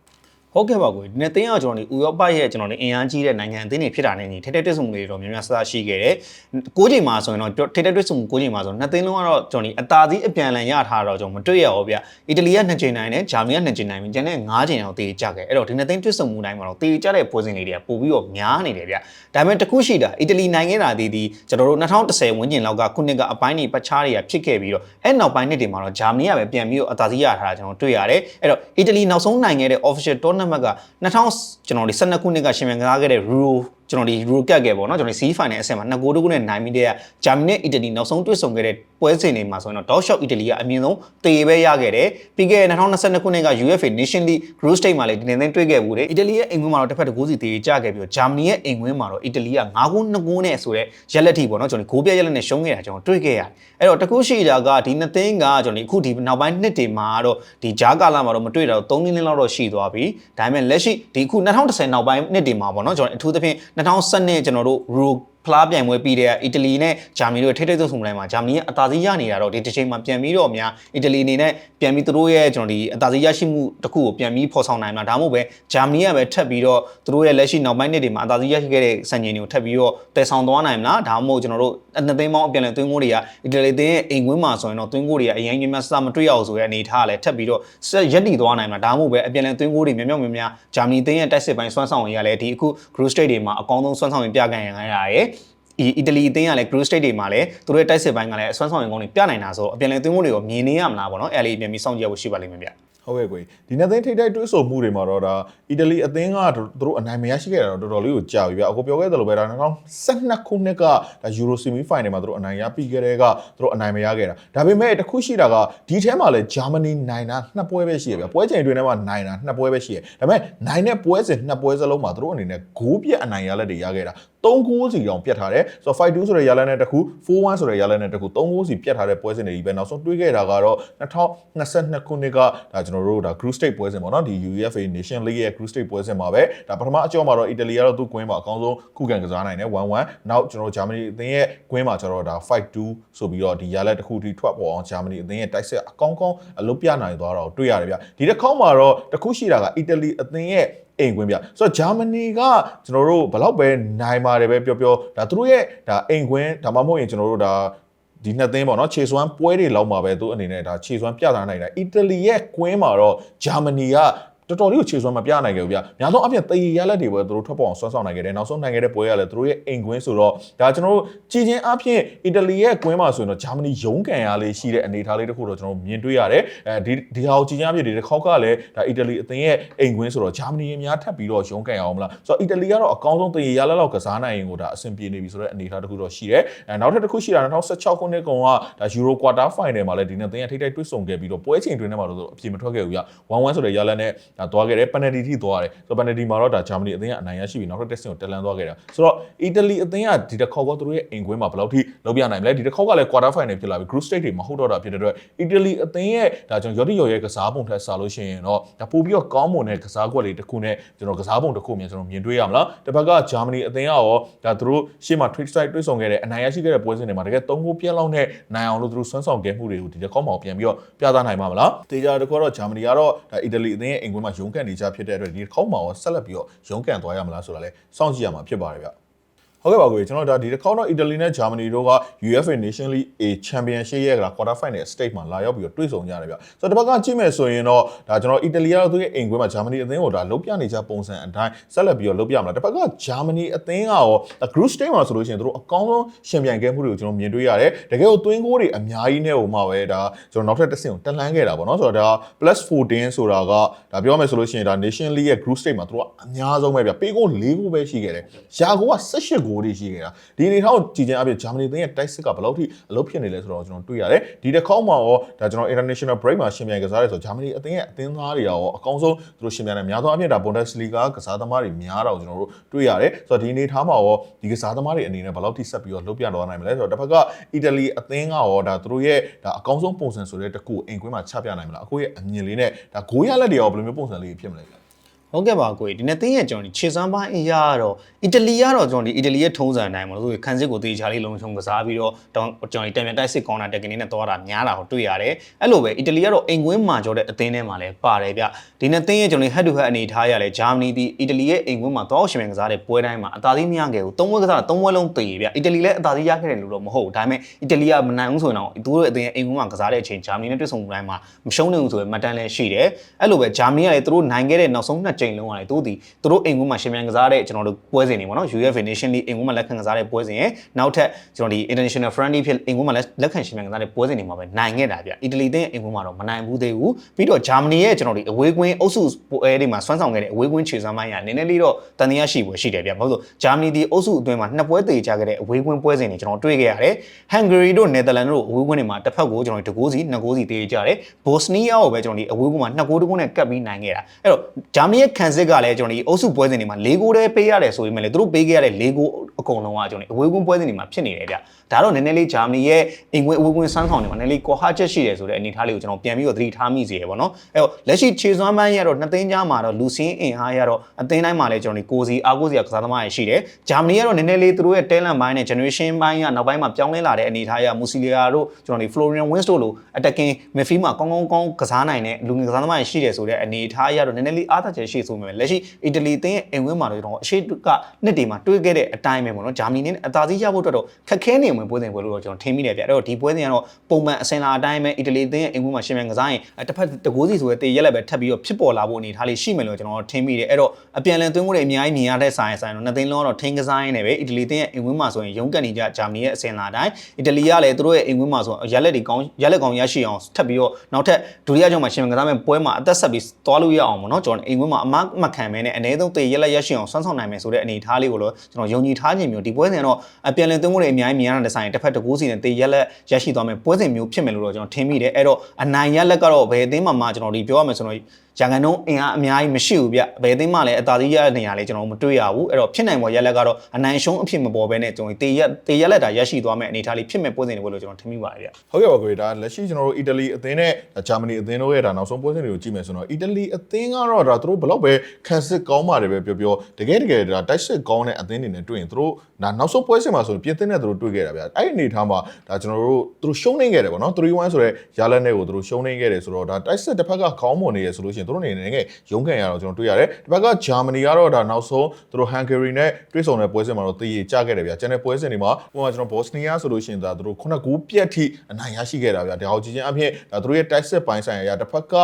Speaker 2: ဟုတ်ကဲ့ပါကိုဒီနေ့တင်းအောင်ကျွန်တော်ဒီဥရောပရဲ့ကျွန်တော်ဒီအင်အားကြီးတဲ့နိုင်ငံအသင်းတွေဖြစ်တာနဲ့ညီထိတဲ့တွစ်ဆုံမှုတွေတော့များများဆဆရှိခဲ့တယ်။ကိုးချိန်မှာဆိုရင်တော့ထိတဲ့တွစ်ဆုံမှုကိုးချိန်မှာဆိုနှစ်သင်းလုံးကတော့ကျွန်တော်ဒီအသာစီးအပြန်အလှန်ရထားတော့ကျွန်တော်မတွေ့ရဘူးဗျ။အီတလီက2ချိန်နိုင်တယ်ဂျာမနီက2ချိန်နိုင်ပြီကျန်တဲ့9ချိန်အောင်တေးကြခဲ့။အဲ့တော့ဒီနှစ်သင်းတွစ်ဆုံမှုတိုင်းမှာတော့တေးကြတဲ့ပွဲစဉ်လေးတွေကပို့ပြီးတော့များနေတယ်ဗျ။ဒါပေမဲ့တခုရှိတာအီတလီနိုင်ငံတာဒီဒီကျွန်တော်တို့2010ဝန်းကျင်လောက်ကခုနှစ်ကအပိုင်းတွေပတ်ချားတွေကဖြစ်ခဲ့ပြီးတော့အဲ့နောက်ပိုင်းနှစ်တွေမှာတော့ဂျာမနီကပဲပြန်ပြီးတော့အသာစီးရထားတာကျွန်တော်တွေ့ရတယ်။အဲ့တော့အီတလီနောက်ဆုံးနိုင်ခဲ့တဲ့ official tournament က2000ကျွန်တော်ဒီ12ခုနှစ်ကရှင်မြန်ကစားခဲ့တဲ့ Euro ကျွန်တော်ဒီ Euro ကတ်ခဲ့ပေါ့နော်ကျွန်တော်ဒီ C final အဆင့်မှာ2ဂိုးတကူနဲ့နိုင်ပြီးတဲ့ဂျာမနီနဲ့အီတလီနောက်ဆုံးတွေ့ဆုံခဲ့တဲ့ပွဲစဉ်တွေမှာဆိုရင်တော့ Dog Shot အီတလီကအမြင့်ဆုံးတေပဲရခဲ့တယ်ပြီးခဲ့တဲ့2022ခုနှစ်က UEFA Nation League Group Stage မှာလည်းဒီနေ့သိန်းတွေ့ခဲ့ဘူးတယ်အီတလီရဲ့အိမ်ကွင်းမှာတော့တစ်ဖက်တစ်ဂိုးစီတေကြခဲ့ပြီးတော့ဂျာမနီရဲ့အိမ်ကွင်းမှာတော့အီတလီက9ဂိုး2ဂိုးနဲ့ဆိုတဲ့ရက်လက်ထိပေါ့နော်ကျွန်တော်ဒီဂိုးပြရက်လက်နဲ့ရှုံးခဲ့တာကျွန်တော်တွေ့ခဲ့ရတယ်အဲ့တော့တကူရှိတာကဒီနှစ်သိန်းကကျွန်တော်ဒီအခုဒီနောက်ပိုင်းနှစ်တွေမှာတော့ဒီဂျာကာလာမှာတော့မတွေ့တော့3နှစ်လောက်တော့ရှိသွားပြီဒါပေမဲ့လက်ရှိဒီအခု2010နောက်ပိုင်းနှစ်တွေမှာပေါ့နော်ကျွန်တော်အထူးသဖြင့်2010ကျွန်တော်တို့ Euro ဖလားပြိုင်ပွဲပြီးတဲ့အီတလီနဲ့ဂျာမနီတို့ထိထိတ်ထုတ်ဆုံတိုင်းမှာဂျာမနီကအသာစီးရနေတာတော့ဒီတစ်ချိန်မှာပြန်ပြီးတော့များအီတလီအနေနဲ့ပြန်ပြီးသူတို့ရဲ့ကျွန်တော်ဒီအသာစီးရရှိမှုတစ်ခုကိုပြန်ပြီးဖော်ဆောင်နိုင်မှာဒါမှမဟုတ်ပဲဂျာမနီကပဲထပ်ပြီးတော့သူတို့ရဲ့လက်ရှိနောက်ပိုင်းနှစ်တွေမှာအသာစီးရရှိခဲ့တဲ့စံချိန်တွေကိုထပ်ပြီးတော့တည်ဆောင်သွားနိုင်မလားဒါမှမဟုတ်ကျွန်တော်တို့အနှစ်သိန်းပေါင်းအပြန်အလှန်သွင်းကိုတွေကအီတလီတင်းရဲ့အိမ်ကွင်းမှာဆိုရင်တော့သွင်းကိုတွေကအရင်ကြီးများစမတွေ့ရအောင်ဆိုတဲ့အနေထားကလည်းထပ်ပြီးတော့ဆက်ရက်တည်သွားနိုင်မှာဒါမှမဟုတ်ပဲအပြန်အလှန်သွင်းကိုတွေများများများများဂျာမနီတင်းရဲ့တိုက်စစ်ပိုင်းစွမ်းဆောင်ရည်ကလည်းဒီအခု group stage တွေမှာအကောင်းဆုံးစွမ်းဆောင်ရည်ပြကန်ရရရဲ့ ဒီအီတလီအသင်းကလည်း group stage တွေမှာလည်းသူတို့ရဲ့တိုက်စစ်ပိုင်းကလည်းအစွမ်းဆောင်ရင်ကောင်းတွေပြနိုင်တာဆိုတော့အပြန်လည်သွင်းမှုတွေကိုမြင်နေရမလားပေါ့နော်အဲ့လေးပြန်ပြီးစောင့်ကြည့်ရဖို့ရှိပါလိမ့်မယ်ဗျ
Speaker 1: ဟုတ်ကဲ့ကိုဒီနှစ်သိန်းထိပ်တိုက်တွဲဆိုမှုတွေမှာတော့ဒါအီတလီအသင်းကသူတို့အနိုင်မရရှိခဲ့တာတော့တော်တော်လေးကိုကြာပြီဗျအခုပြောခဲ့သလိုပဲဒါ2012ခုနှစ်ကဒါယူရိုဆီမီဖိုင်နယ်မှာသူတို့အနိုင်ရပြီးခဲ့တဲ့ကသူတို့အနိုင်မရခဲ့တာဒါပေမဲ့တခုရှိတာကဒီထဲမှာလဲဂျာမနီနိုင်တာနှစ်ပွဲပဲရှိရဗျပွဲချိန်တွင်ထဲမှာနိုင်တာနှစ်ပွဲပဲရှိရဒါပေမဲ့နိုင်တဲ့ပွဲစဉ်နှစ်ပွဲစလုံးမှာသူတို့အနေနဲ့ဂိုးပြက်အနိုင်ရလက်တွေရခဲ့တာ 3ဂိုးစီတောင်ပြတ်ထားတယ်ဆိုတော့5-2ဆိုတဲ့ရလနဲ့တခု4-1ဆိုတဲ့ရလနဲ့တခု3ဂိုးစီပြတ်ထားတဲ့ပွဲစဉ်တွေကြီးပဲနောက်ဆုံးတွေးခဲ့တာကတော့2022ခုနှစ်ကဒါကျွန်တော်တို့ဒါ group stage ပွဲစဉ်ပေါ့နော်ဒီ UEFA Nation League ရဲ့ group stage ပွဲစဉ်မှာပဲဒါပထမအကြောမှာတော့အီတလီကတော့သူ့ကွင်းမှာအကောင်းဆုံးခုခံကစားနိုင်တယ်1-1နောက်ကျွန်တော်ဂျာမနီအသင်းရဲ့ကွင်းမှာကျတော့ဒါ5-2ဆိုပြီးတော့ဒီရလက်တစ်ခုထိထွက်ပေါ်အောင်ဂျာမနီအသင်းရဲ့တိုက်စစ်အကောင်းကောင်းအလုပ်ပြနိုင်သွားတော့တွေ့ရတယ်ဗျဒီတစ်ခေါက်မှာတော့တခုရှိတာကအီတလီအသင်းရဲ့ အိမ်ကွင်းပြဆိုတော့ဂျာမနီကကျွန်တော်တို့ဘလောက်ပဲနိုင်ပါတယ်ပဲပြောပြောဒါသူတို့ရဲ့ဒါအိမ်ကွင်းဒါမှမဟုတ်ရင်ကျွန်တော်တို့ဒါဒီနှစ်သင်းပေါ့နော်ခြေစွမ်းပွဲတွေလောက်မှာပဲသူအနေနဲ့ဒါခြေစွမ်းပြသနိုင်တယ်အီတလီရဲ့ကွင်းမှာတော့ဂျာမနီက တော်တော်လေးကိုခြေစွမ်းမပြနိုင်ခဲ့ဘူးဗျ။များသောအားဖြင့်တည်ရလက်တွေပဲသူတို့ထွက်ပေါ်အောင်ဆွမ်းဆောင်နိုင်ခဲ့တယ်။နောက်ဆုံးနိုင်ခဲ့တဲ့ပွဲကလည်းသူတို့ရဲ့အိမ်ကွင်းဆိုတော့ဒါကျွန်တော်တို့ကြည်ချင်းအားဖြင့်အီတလီရဲ့ကွင်းမှာဆိုရင်တော့ဂျာမနီရုန်းကန်ရလေးရှိတဲ့အနေအထားလေးတစ်ခုတော့ကျွန်တော်မြင်တွေ့ရတယ်။အဲဒီဒီဟာကိုကြည်ချင်းအားဖြင့်ဒီတစ်ခေါက်ကလည်းဒါအီတလီအသင်းရဲ့အိမ်ကွင်းဆိုတော့ဂျာမနီရဲ့များထပ်ပြီးတော့ရုန်းကန်ရအောင်မလား။ဆိုတော့အီတလီကတော့အကောင်းဆုံးတည်ရလက်လောက်ကစားနိုင်ရင်ကိုဒါအဆင်ပြေနေပြီဆိုတဲ့အနေအထားတစ်ခုတော့ရှိတယ်။အဲနောက်ထပ်တစ်ခုရှိတာ2016ခုနှစ်ကောင်ကဒါယူရိုကွာတာဖိုင်နယ်မှာလည်းဒီနေ့သင်းရထိတိုက်တွေ့ဆုံခဲ့ပြီးတော့ပွဲချိန်တွင်းထဲမှာတော့အပြေမထွက်ခဲ့ဘူးဗျ။1-1ဆိုတဲ့ရလက်နဲ့ဒါသွားခဲ့တယ် penalty ထိသွားတယ်ဆိုတော့ penalty မှာတော့ဒါဂျာမနီအသင်းကအနိုင်ရရှိပြီးနောက်ထပ် testing ကိုတက်လန်းသွားခဲ့တာဆိုတော့အီတလီအသင်းကဒီတစ်ခေါက်ကသူတို့ရဲ့အိမ်ကွင်းမှာဘယ်လောက်ထိလုပ်ပြနိုင်မလဲဒီတစ်ခေါက်ကလည်း quarter final ဖြစ်လာပြီ group stage တွေမဟုတ်တော့တာဖြစ်တဲ့အတွက်အီတလီအသင်းရဲ့ဒါကျွန်တော်ရော်တီရော်ရဲ့ကစားပုံထက်ဆလို့ရှိရင်တော့ဒါပို့ပြီးတော့ကောင်းမွန်တဲ့ကစားကွက်လေးတစ်ခုနဲ့ကျွန်တော်ကစားပုံတစ်ခုမြင်ကျွန်တော်မြင်တွေ့ရမလားတစ်ဖက်ကဂျာမနီအသင်းကရောဒါသူတို့ရှေ့မှာ trade strike တွေ့ဆုံခဲ့တဲ့အနိုင်ရရှိခဲ့တဲ့ပွဲစဉ်တွေမှာတကယ်၃ဂိုးပြတ်လောက်နဲ့နိုင်အောင်လို့သူတို့ဆွမ်းဆောင်ခဲ့မှုတွေကိုဒီတစ်ခေါက်မှပြန်ပြီးတော့ပြသနိုင်မှာမလားတေချာတစ်ခုကတော့ဂျာမနီကတော့ဒါအီတလီအသင်းရဲ့အိမ်ကွင်းမှာရုန်းကန်နေကြဖြစ်တဲ့အတွက်ဒီတစ်ခေါက်မှရောဆက်လက်ပြီးတော့ရုန်းကန်သွားရမလားဆိုတာလဲစောင့်ကြည့်ရမှာဖြစ်ပါတယ်ဗျ ဟုတ်ကဲ့ပါကိုကျွန်တော်ဒါဒီတစ်ခေါက်တော့အီတလီနဲ့ဂျာမနီတို့က UEFA Nation League A Championship ရဲ့က quarter final stage မှာလာရောက်ပြီးတော့တွေ့ဆုံကြရတယ်ဗျဆိုတော့ဒီဘက်ကကြည့်မယ်ဆိုရင်တော့ဒါကျွန်တော်အီတလီကတော့သူ့ရဲ့အိမ်ကွင်းမှာဂျာမနီအသင်းကိုဒါလုံးပြနေကြပုံစံအတိုင်းဆက်လက်ပြီးတော့လုံးပြမလားဒီဘက်ကဂျာမနီအသင်းကရော group stage မှာဆိုလို့ရှိရင်တို့အကောင်းဆုံးရှင်ပြိုင်ခဲ့မှုတွေကိုကျွန်တော်မြင်တွေ့ရတယ်တကယ်ကိုသွင်းကိုတွေအများကြီးနဲ့ဟိုမှာပဲဒါကျွန်တော်နောက်ထပ်တစ်ဆင့်ကိုတက်လှမ်းခဲ့တာပေါ့နော်ဆိုတော့ဒါ plus 14ဆိုတာကဒါပြောမယ်ဆိုလို့ရှိရင်ဒါ Nation League ရဲ့ group stage မှာတို့ကအများဆုံးပဲဗျပေးကို၄ကိုပဲရှိခဲ့တယ်ရာကိုက18ကိုတွေရှိခဲ့တာဒီအနေထားကိုကြည်ချင်းအပြင်ဂျာမနီသင်းရဲ့တိုက်စစ်ကဘယ်လောက်ထိအလုပ်ဖြစ်နေလဲဆိုတော့ကျွန်တော်တွေ့ရတယ်ဒီတစ်ခေါက်မှာရောဒါကျွန်တော် international break မှာရှင်ပြိုင်ကစားရဲဆိုဂျာမနီအသင်းရဲ့အသင်းသားတွေရောအကောင်းဆုံးသူတို့ရှင်ပြိုင်တယ်များသောအားဖြင့်ဒါ Bundesliga ကစားသမားတွေများတော့ကျွန်တော်တို့တွေ့ရတယ်ဆိုတော့ဒီအနေထားမှာရောဒီကစားသမားတွေအနေနဲ့ဘယ်လောက်ထိဆက်ပြီးတော့လှုပ်ပြတော့နိုင်မလဲဆိုတော့တစ်ဖက်ကအီတလီအသင်းကရောဒါသူတို့ရဲ့ဒါအကောင်းဆုံးပုံစံဆိုတဲ့တကူအိမ်ကွင်းမှာချပြနိုင်မလားအခုရဲ့အမြင်လေးနဲ့ဒါဂိုးရလက်တွေရောဘယ်လိုမျိုးပုံစံလေးဖြစ်မလဲဗျ
Speaker 2: ဟဟုတ်ကဲ့ပါကိုကြီးဒီနေ့တင်းရဲ့ကျွန်တော်ဒီခြေစမ်းပိုင်းအရာကတော့အီတလီကတော့ကျွန်တော်ဒီအီတလီရဲ့ထုံးစံအတိုင်းပေါ့လို့ဆိုခန်းစစ်ကိုတေချာလေးလုံးချုံကစားပြီးတော့တောင်းကျွန်တော်ဒီတံပြန်တိုက်စစ်ကောင်းတာတက်ကင်းနဲ့သွားတာများတာကိုတွေ့ရတယ်အဲ့လိုပဲအီတလီကတော့အိမ်ကွင်းမှာကြောတဲ့အသင်းထဲမှာလည်းပါတယ်ဗျဒီနေ့တင်းရဲ့ကျွန်တော် head to head အနေထားရလဲဂျာမနီဒီအီတလီရဲ့အိမ်ကွင်းမှာသွားအောင်ရှင်မြန်ကစားတဲ့ပွဲတိုင်းမှာအသာစီးမရခဲ့ဘူးသုံးပွဲကစားတာသုံးပွဲလုံးတည်ဗျအီတလီလည်းအသာစီးရခဲ့တယ်လို့တော့မဟုတ်ဘူးဒါပေမဲ့အီတလီကမနိုင်ဘူးဆိုရင်တော့သူတို့ရဲ့အသင်းရဲ့အိမ်ကွင်းမှာကစားတဲ့အချိန်ဂျာမနီနဲ့တွေ့ဆုံမှုတိုင်းမှာမရှုံးနိုင်ဘူးဆိုရင်မှတ်တမ်းလည်းရှိတယ်အဲ့လိုပဲဂျာမနီကလည်းသူတို့နိုင်ခဲ့တဲ့နောက်ဆုံးနှစ်ကြိမ်လုံးကလည်းသူတို့ဒီသူတို့အိမ်ကွင်းမှာရှင်မြန်ကစားတဲ့ကျွန်တော်တို့ပွဲစဉ်တွေပေါ့နော် UEFA Nation League အိမ်ကွင်းမှာလက်ခံကစားတဲ့ပွဲစဉ်ရဲ့နောက်ထပ်ကျွန်တော်ဒီ International Friendly ဖြစ်အိမ်ကွင်းမှာလက်ခံရှင်မြန်ကစားတဲ့ပွဲစဉ်တွေမှာပဲနိုင်ခဲ့တာဗျအီတလီတဲ့အိမ်ကွင်းမှာတော့မနိုင်ဘူးသေးဘူးပြီးတော့ဂျာမနီရဲ့ကျွန်တော်ဒီအဝေးကွင်းအုပ်စုပွဲတွေမှာစွမ်းဆောင်ခဲ့တဲ့အဝေးကွင်းခြေစမ်းပိုင်းကနည်းနည်းလေးတော့တန်တရားရှိပွဲရှိတယ်ဗျဘာလို့ဂျာမနီဒီအုပ်စုအတွင်းမှာနှစ်ပွဲတည်ကြခဲ့တဲ့အဝေးကွင်းပွဲစဉ်တွေကျွန်တော်တွေ့ခဲ့ရတယ်ဟန်ဂရီတို့နယ်သာလန်တို့အဝေးကွင်းတွေမှာတစ်ဖက်ကိုကျွန်တော်ဒီတကိုးစီနှစ်ကိုးစီတည်ကြတယ်ဘော့စနီးယားကိုပဲကျွန်တော်ဒီအဝေးကွင်းမှာနှစ်ကိုးတကိုးနဲ့ကပ်ပြီးနိုင်ခဲ့တာအဲ့တော့ဂျာမနီရဲ့ခံစစ်ကလည်းကျွန်တော်ဒီအုပ်စုပွဲစဉ်တွေမှာ၄ကိုးတည်းပေးရတယ်ဆိုပေမဲ့လေသူတို့ပေးခဲ့ရတဲ့၄ကိုးအကုန်လုံးကကျွန်တော်ဒီအဝေးကွင်းပွဲစဉ်တွေမှာဖြစ်နေတယ်ဗျဒါတော့နည်းနည်းလေးဂျာမနီရဲ့အင်ကွင်းအဝေးကွင်းစမ်းဆောင်တွေမှာနည်းနည်းလေးကွာဟချက်ရှိတယ်ဆိုတဲ့အနေအထားလေးကိုကျွန်တော်ပြန်ပြီးတော့သတိထားမိစေရပေါ့နော်အဲ့တော့လက်ရှိခြေစွမ်းပိုင်းရတော့နှစ်သိန်းကြားမှာတော့လူစင်းအင်အားရတော့အသင်းတိုင်းမှာလည်းကျွန်တော်ဒီကိုစီအားကိုးစီကစားသမားတွေရှိတယ်ဂျာမနီကတော့နည်းနည်းလေးသူတို့ရဲ့ talent ဘိုင်းနဲ့ generation ဘိုင်းကနောက်ပိုင်းမှာပြောင်းလဲလာတဲ့အနေအထားရမူစီလီယာတို့ကျွန်တော်ဒီ Florian Wirtz တို့လို attacking midfield မှာကောင်းကောင်းကောင်းကစားနိုင်တဲ့လူငယ်ကစားသမားတွေရှိတယ်ဆိုတဲ့အနေအထားရတော့နည်းနည်းလေးအားသာချက်ရှိဆိုပေမဲ့လက်ရှိအီတလီအသင်းရဲ့အိမ်ဝင်းမှာတော့ကျွန်တော်အရှိကနှစ်တွေမှာတွေးခဲ့တဲ့အတိုင်းပဲပေါ့နော်ဂျာမနီနဲ့အသာစီးရဖို့အတွက်တော့ခက်ခဲနေဝင်ပွဲစဉ်ပွဲလို့တော့ကျွန်တော်ထင်မိတယ်ဗျအဲ့တော့ဒီပွဲစဉ်ကတော့ပုံမှန်အစင်လာအတိုင်းပဲအီတလီအသင်းရဲ့အိမ်ဝင်းမှာရှင်မြန်ကစားရင်တစ်ဖက်တကိုးစီဆိုတဲ့တေရက်လက်ပဲထပ်ပြီးတော့ဖြစ်ပေါ်လာဖို့အနေအထားလေးရှိမယ်လို့ကျွန်တော်ထင်မိတယ်အဲ့တော့အပြန်လည်သွင်းမှုတွေအများကြီးမြင်ရတဲ့ဆိုင်ဆိုင်တော့နှစ်သိန်းလုံးတော့ထင်းကစားရင်းနဲ့ပဲအီတလီအသင်းရဲ့အိမ်ဝင်းမှာဆိုရင်ရုန်းကန်နေကြဂျာမနီရဲ့အစင်လာအတိုင်းအီတလီကလည်းသူတို့ရဲ့အိမ်ဝင်းမှာဆိုရက်လက်တွေကောင်းရက်လက်ကောင်းရရှိအောင်ထပ်ပြီးတော့နောက်ထပ်ဒုတိယကြောင့်မှာရှင်မြန်ကစားမဲ့ပွဲမှာအသက်ဆက်ပြီးသွားလို့ရအောင်ပေါ့နော်ကျွန်တော်အိမ်ဝင်းမှာအမမခံမဲနဲ့အနည်းဆုံးတေရက်လက်ရရှိအောင်ဆွမ်းဆောင်နိုင်မယ်ဆိုတဲ့အနေအထားလေးကိုတော့ကျွန်တော်ယုံကြည်ထားခြင်းမျိုးဒီပွဲစဉ်ကတော့အပြန်လည်သွင်းမှုတွေအများကြီးမြင်ရတဲ့ဆိုင်တစ်ဖက်တစ်ကူးစီနဲ့တေရက်လက်ရရှိသွားမယ်ပွဲစဉ်မျိုးဖြစ်မယ်လို့တော့ကျွန်တော်ထင်မိတယ်အဲ့တော့အနိုင်ရက်လက်ကတော့ဘယ်အသင်းမှာမှကျွန်တော်ဒီပြောရမယ်ဆိုတော့ရန်ကုန်နှုန်းအင်အားအများကြီးမရှိဘူးဗျဘယ်အသင်းမှလည်းအသာစီးရတဲ့နေရာလေးကျွန်တော်မတွေ့ရဘူးအဲ့တော့ဖြစ်နိုင်ပေါ်ရက်လက်ကတော့အနိုင်ရှုံးအဖြစ်မပေါ်ဘဲနဲ့ကျွန်တော်တေရက်တေရက်လက်တာရရှိသွားမယ်အနေအထားလေးဖြစ်မဲ့ပွဲစဉ်တွေလို့ကျွန်တော်ထင်မိပါတယ်ဗျ
Speaker 1: ဟုတ်ကဲ့ပါကိုဒါလက်ရှိကျွန်တော်တို့အီတလီအသင်းနဲ့ဂျာမနီအသင်းတို့ရဲ့ဒါနောက်ဆုံးပွဲစဉ်တွေကိုကြည့်မယ်ဆိုတော့အီတလီအသင်းကတော့ဒါသူတို့ဘလောက်ပဲခံစစ်ကောင်းပါတယ်ပဲပြောပြောတကယ်တကယ်ဒါတိုက်စစ်ကောင်းတဲ့အသင်းတွေနဲ့တွေ့ရင်သူတို့ဒါနောက်ဆုံးပွဲစဉ်မှာဆိုရင်ပြင်သစ်နဲ့သူတို့တွေ့ခဲ့တာဗျအဲ့ဒီအနေထားမှာဒါကျွန်တော်တို့သူတို့ရှုံးနေခဲ့တယ်ပေါ့နော်3-1ဆိုတဲ့ရလနဲ့ကိုသူတို့ရှုံးနေခဲ့တယ်ဆိုတော့ဒါတိုက်စစ်တစ်ဖက်ကခေါင်းမွန်နေရဆိုလို့ရှိရင်သူတို့အနေနဲ့ငယ်ရုန်းကန်ရတော့ကျွန်တော်တွေ့ရတယ်တစ်ဖက်ကဂျာမနီကတော့ဒါနောက်ဆုံးသူတို့ဟန်ဂရီနဲ့တွေ့ဆုံတဲ့ပွဲစဉ်မှာတော့တည်ရကြခဲ့တယ်ဗျကျန်တဲ့ပွဲစဉ်တွေမှာဟိုမှာကျွန်တော်ဘော့စနီးယားဆိုလို့ရှိရင်ဒါသူတို့ခုနှစ်ကူပြက်ထိအနိုင်ရရှိခဲ့တာဗျဒါအောင်ကြည့်ချင်းအဖြစ်ဒါသူတို့ရဲ့တိုက်စစ်ပိုင်းဆိုင်ရာတစ်ဖက်က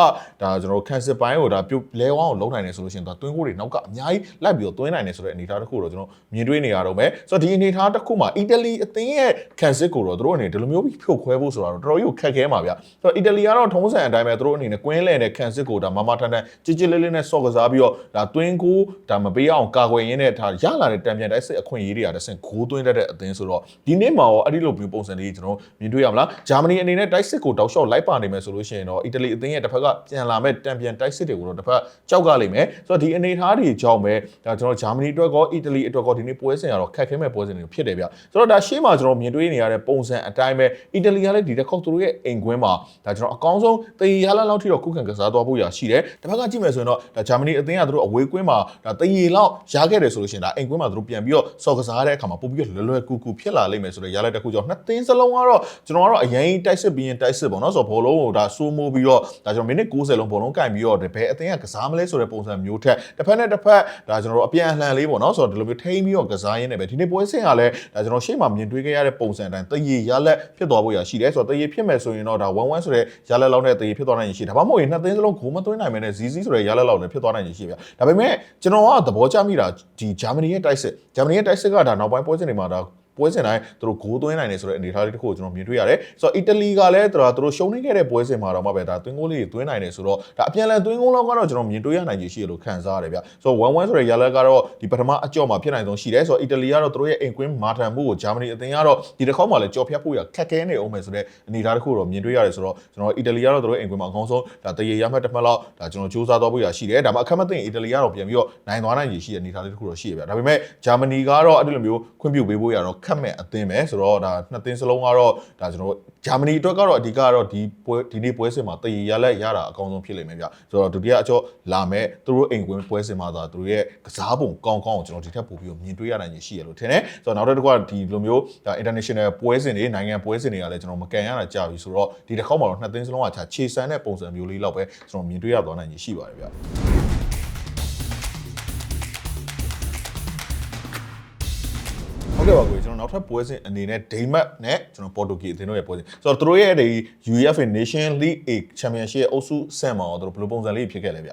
Speaker 1: ဒါကျွန်တော်ကန်စစ်ပိုင်းကိုဒါပြုတ်လဲဝအောင်လုံးနိုင်တယ်ဆိုလို့ရှိရင်ဒါတွင်းကိုတွေနောက်ကအများကြီးလိုက်ပြီးတော့တွင်းနိုင်တယ်ဆိုတဲ့အနေအထားတစ်ခုတော့ကျွန်တော်မြင်တွေ့နေရတော့မယ်ဆိုတော့ဒီအနေအထားတစ်ခုမှာအီတလီအသင်းရဲ့ကန်စစ်ကိုတော့သူတို့အနေနဲ့ဒီလိုမျိုးဖြုတ်ခွဲဖို့ဆိုတာတော့တော်တော်ကြီးကိုခက်ခဲမှာဗျဆိုတော့အီတလီကတော့ထုံးစံအတိုင်းပဲသူတို့အနေနဲ့ကွင်းလဲတဲ့ကန်စစ်ကိုဒါမမထန်ထန်ကြည်ကြည်လေးလေးနဲ့ဆော့ကစားပြီးတော့ဒါတွင်းကိုဒါမပေးအောင်ကာကွယ်ရင်းနဲ့ဒါရလာတဲ့တံပြန်တိုက်စစ်အခွင့်အရေးတွေကတဆင့်ဂိုးသွင်းတတ်တဲ့အသင်းဆိုတော့ဒီနေ့မှာရောအဲ့ဒီလိုမျိုးပုံစံလေးကျွန်တော်မြင်တွေ့ရမလားဂျာမနီအနေနဲ့တိုက်စစ်ကိုတောက်လျှောက်လိုက်ပါနေမယ်ဆိုလို့ရှိရင်တော့အီတလီအသင်းရဲ့တစ်ဖက်ကပြန်လာမဲ့တံပြန်တိုက်စစ်တွေကိုတော့တစ်ဖက်ကြောက်ကလိမ့်မယ်ဆိုတော့ဒီအနေအထားတွေကြောင့်ပဲဒါကျွန်တော်ဂျာမနီအတွက်ကောအီတလီအတွက်ကောဒီနေ့ပွဲစဉ်ကတော့ခက်ခဲမဲ့ပွဲစဉ်တွေဖြစ်တယ်ဗျဆိုတော့ဒါရှေ့မှာကျွန်တော်မြင်တွေ့နေရတဲ့ပုံစံအတိုင်းပဲအီတလီကလည်းဒီတစ်ခေါက်သူတို့ရဲ့အိမ်ကွင်းမှာဒါကျွန်တော်အကောင်းဆုံးတေးရလာလောက်ထိတော့ခုခံကစားသွားဖို့ရရှိတယ်တစ်ဖက်ကကြည့်မယ်ဆိုရင်တော့ဒါဂျာမနီအသင်းကသူတို့အဝေးကွင်းမှာဒါတေးရလောက်ရခဲ့တယ်ဆိုလို့ရှိရင်ဒါအိမ်ကွင်းမှာသူတို့ပြန်ပြီးတော့စော်ကစားတဲ့အခါမှာပို့ပြီးတော့လွယ်လွယ်ကူကူဖြစ်လာလိမ့်မယ်ဆိုတော့ရလိုက်တစ်ခုကြောင့်နှစ်သင်းစလုံးကတော့ကျွန်တော်ကတော့အရင်တိုက်စစ်ပြီးရင်တိုက်စစ်ပေါ့နော်ဆိုတော့ဘောလုံးကိုဒါစိုးမိုးပြီးတော့ဒါကျွန်တော်မိနစ်90လုံးဘောလုံးကင်ပြီးတော့ဘယ်အသင်းကကစားမလဲဆိုတဲ့ပုံစံမျိုးထက်တစ်ဖက်နဲ့တစ်ဖက်ဒါကျွန်တော်တို့အပြန်အလှန်လေးပေါ့နော်ဆိုတော့ဒီလိုမျိုးထိန်းပြီးတော့ကစားရင်းနဲ့ပဲဒီနေ့ပွဲစဉ်ကလည်းဒါကျွန်တော်ရှေ့မှာမြင်တွေ့ခဲ့ရတဲ့ပုံစံအတိုင်းတရေရလက်ဖြစ်သွားဖို့ရရှိတယ်ဆိုတော့တရေဖြစ်မယ်ဆိုရင်တော့ဒါ1-1ဆိုတဲ့ရလက်လောက်နဲ့တရေဖြစ်သွားနိုင်ရင်ရှိတယ်ဒါမှမဟုတ်ရင်နှစ်သင်းစလုံးဂိုးမသွင်းနိုင်မယ်နဲ့ဇီးဇီးဆိုတဲ့ရလက်လောက်နဲ့ဖြစ်သွားနိုင်ရင်ရှိဗျာဒါပေမဲ့ကျွန်တော်ကသဘောကျမိတာဒီဂျာမနီရဲ့တိုက်စစ်ဂျာမနီရဲ့တိုက်စစ်ကဒါနောက်ပိုင်းပွဲစဉ်တွေမှာဒါ ပွဲစဉ်တိုင်းသူတို့ဂိုးသွင်းနိုင်တယ်ဆိုတဲ့အနေအထားလေးတစ်ခုကိုကျွန်တော်မြင်တွေ့ရတယ်။ဆိုတော့အီတလီကလည်းသူတို့ရှုံးနေခဲ့တဲ့ပွဲစဉ်မှာတော့မှပဲဒါသွင်းဂိုးလေးတွေသွင်းနိုင်တယ်ဆိုတော့ဒါအပြန်အလှန်သွင်းဂိုးလောက်ကတော့ကျွန်တော်မြင်တွေ့ရနိုင်ခြေရှိတယ်လို့ခံစားရတယ်ဗျ။ဆိုတော့1-1ဆိုတဲ့ရလဒ်ကတော့ဒီပထမအကြော့မှာဖြစ်နိုင်ဆုံးရှိတယ်။ဆိုတော့အီတလီကတော့သူတို့ရဲ့အိမ်ကွင်းမာထန်မှုကိုဂျာမနီအသင်းကတော့ဒီတစ်ခေါက်မှလည်းကြော်ဖြတ်ဖို့ရခက်ခဲနေအောင်မယ်ဆိုတဲ့အနေအထားတစ်ခုတော့မြင်တွေ့ရတယ်ဆိုတော့ကျွန်တော်အီတလီကတော့သူတို့အိမ်ကွင်းမှာအကောင်းဆုံးဒါတရေရမှတ်တစ်မှတ်လောက်ဒါကျွန်တော်စူးစမ်းသွားဖို့ရရှိတယ်။ဒါမှအခက်မသိရင်အီတလီကတော့ပြန်ပြီးတော့နိုင်သွားနိုင်ခြေရှိတဲ့အနေအထားလေးတစ်ခုတော့ရှိရဗျ။ဒါပေမဲ့ဂျာမနီကတော့အဲ့ဒီလိုမျိုးခွင့်ပြုပေးဖို့ရတော့ခခတ်မဲ့အသင်းပဲဆိုတော့ဒါနှစ်သင်းစလုံးကတော့ဒါကျွန်တော်တို့ဂျာမနီအတွက်ကတော့အဓိကကတော့ဒီပွဲဒီနေ့ပွဲစဉ်မှာတည်ရလက်ရတာအကောင်းဆုံးဖြစ်လိမ့်မယ်ဗျဆိုတော့ဒုတိယအကျော်လာမဲ့သူတို့အိမ်ကွင်းပွဲစဉ်မှာသာသူတို့ရဲ့ကစားပုံကောင်းကောင်းကိုကျွန်တော်ဒီထက်ပိုပြီးတော့မြင်တွေ့ရနိုင်ရရှိရလို့ထင်တယ်ဆိုတော့နောက်တစ်ခုကဒီလိုမျိုးဒါ international ပွဲစဉ်တွေနိုင်ငံပွဲစဉ်တွေကလည်းကျွန်တော်မကန်ရတာကြာပြီဆိုတော့ဒီတစ်ခေါက်မှာတော့နှစ်သင်းစလုံးကခြာခြေဆန်းတဲ့ပုံစံမျိုးလေးလောက်ပဲကျွန်တော်မြင်တွေ့ရသွားနိုင်ရရှိပါတယ်ဗျ ဟုတ်ကဲ့ပါကိုကြီးကျွန်တော်နောက်ထပ်ပွဲစဉ်အနေနဲ့ဒိမတ်နဲ့ကျွန်တော်ပေါ်တူဂီအသင်းတို့ရဲ့ပွဲစဉ်ဆိုတော့သူတို့ရဲ့ဒီ UEFA Nation League A Championship ရဲ့အုပ်စုဆင့်မှာတော့သူတို့ဘယ်လိုပုံစံလေးဖြစ်ခဲ့လဲဗျ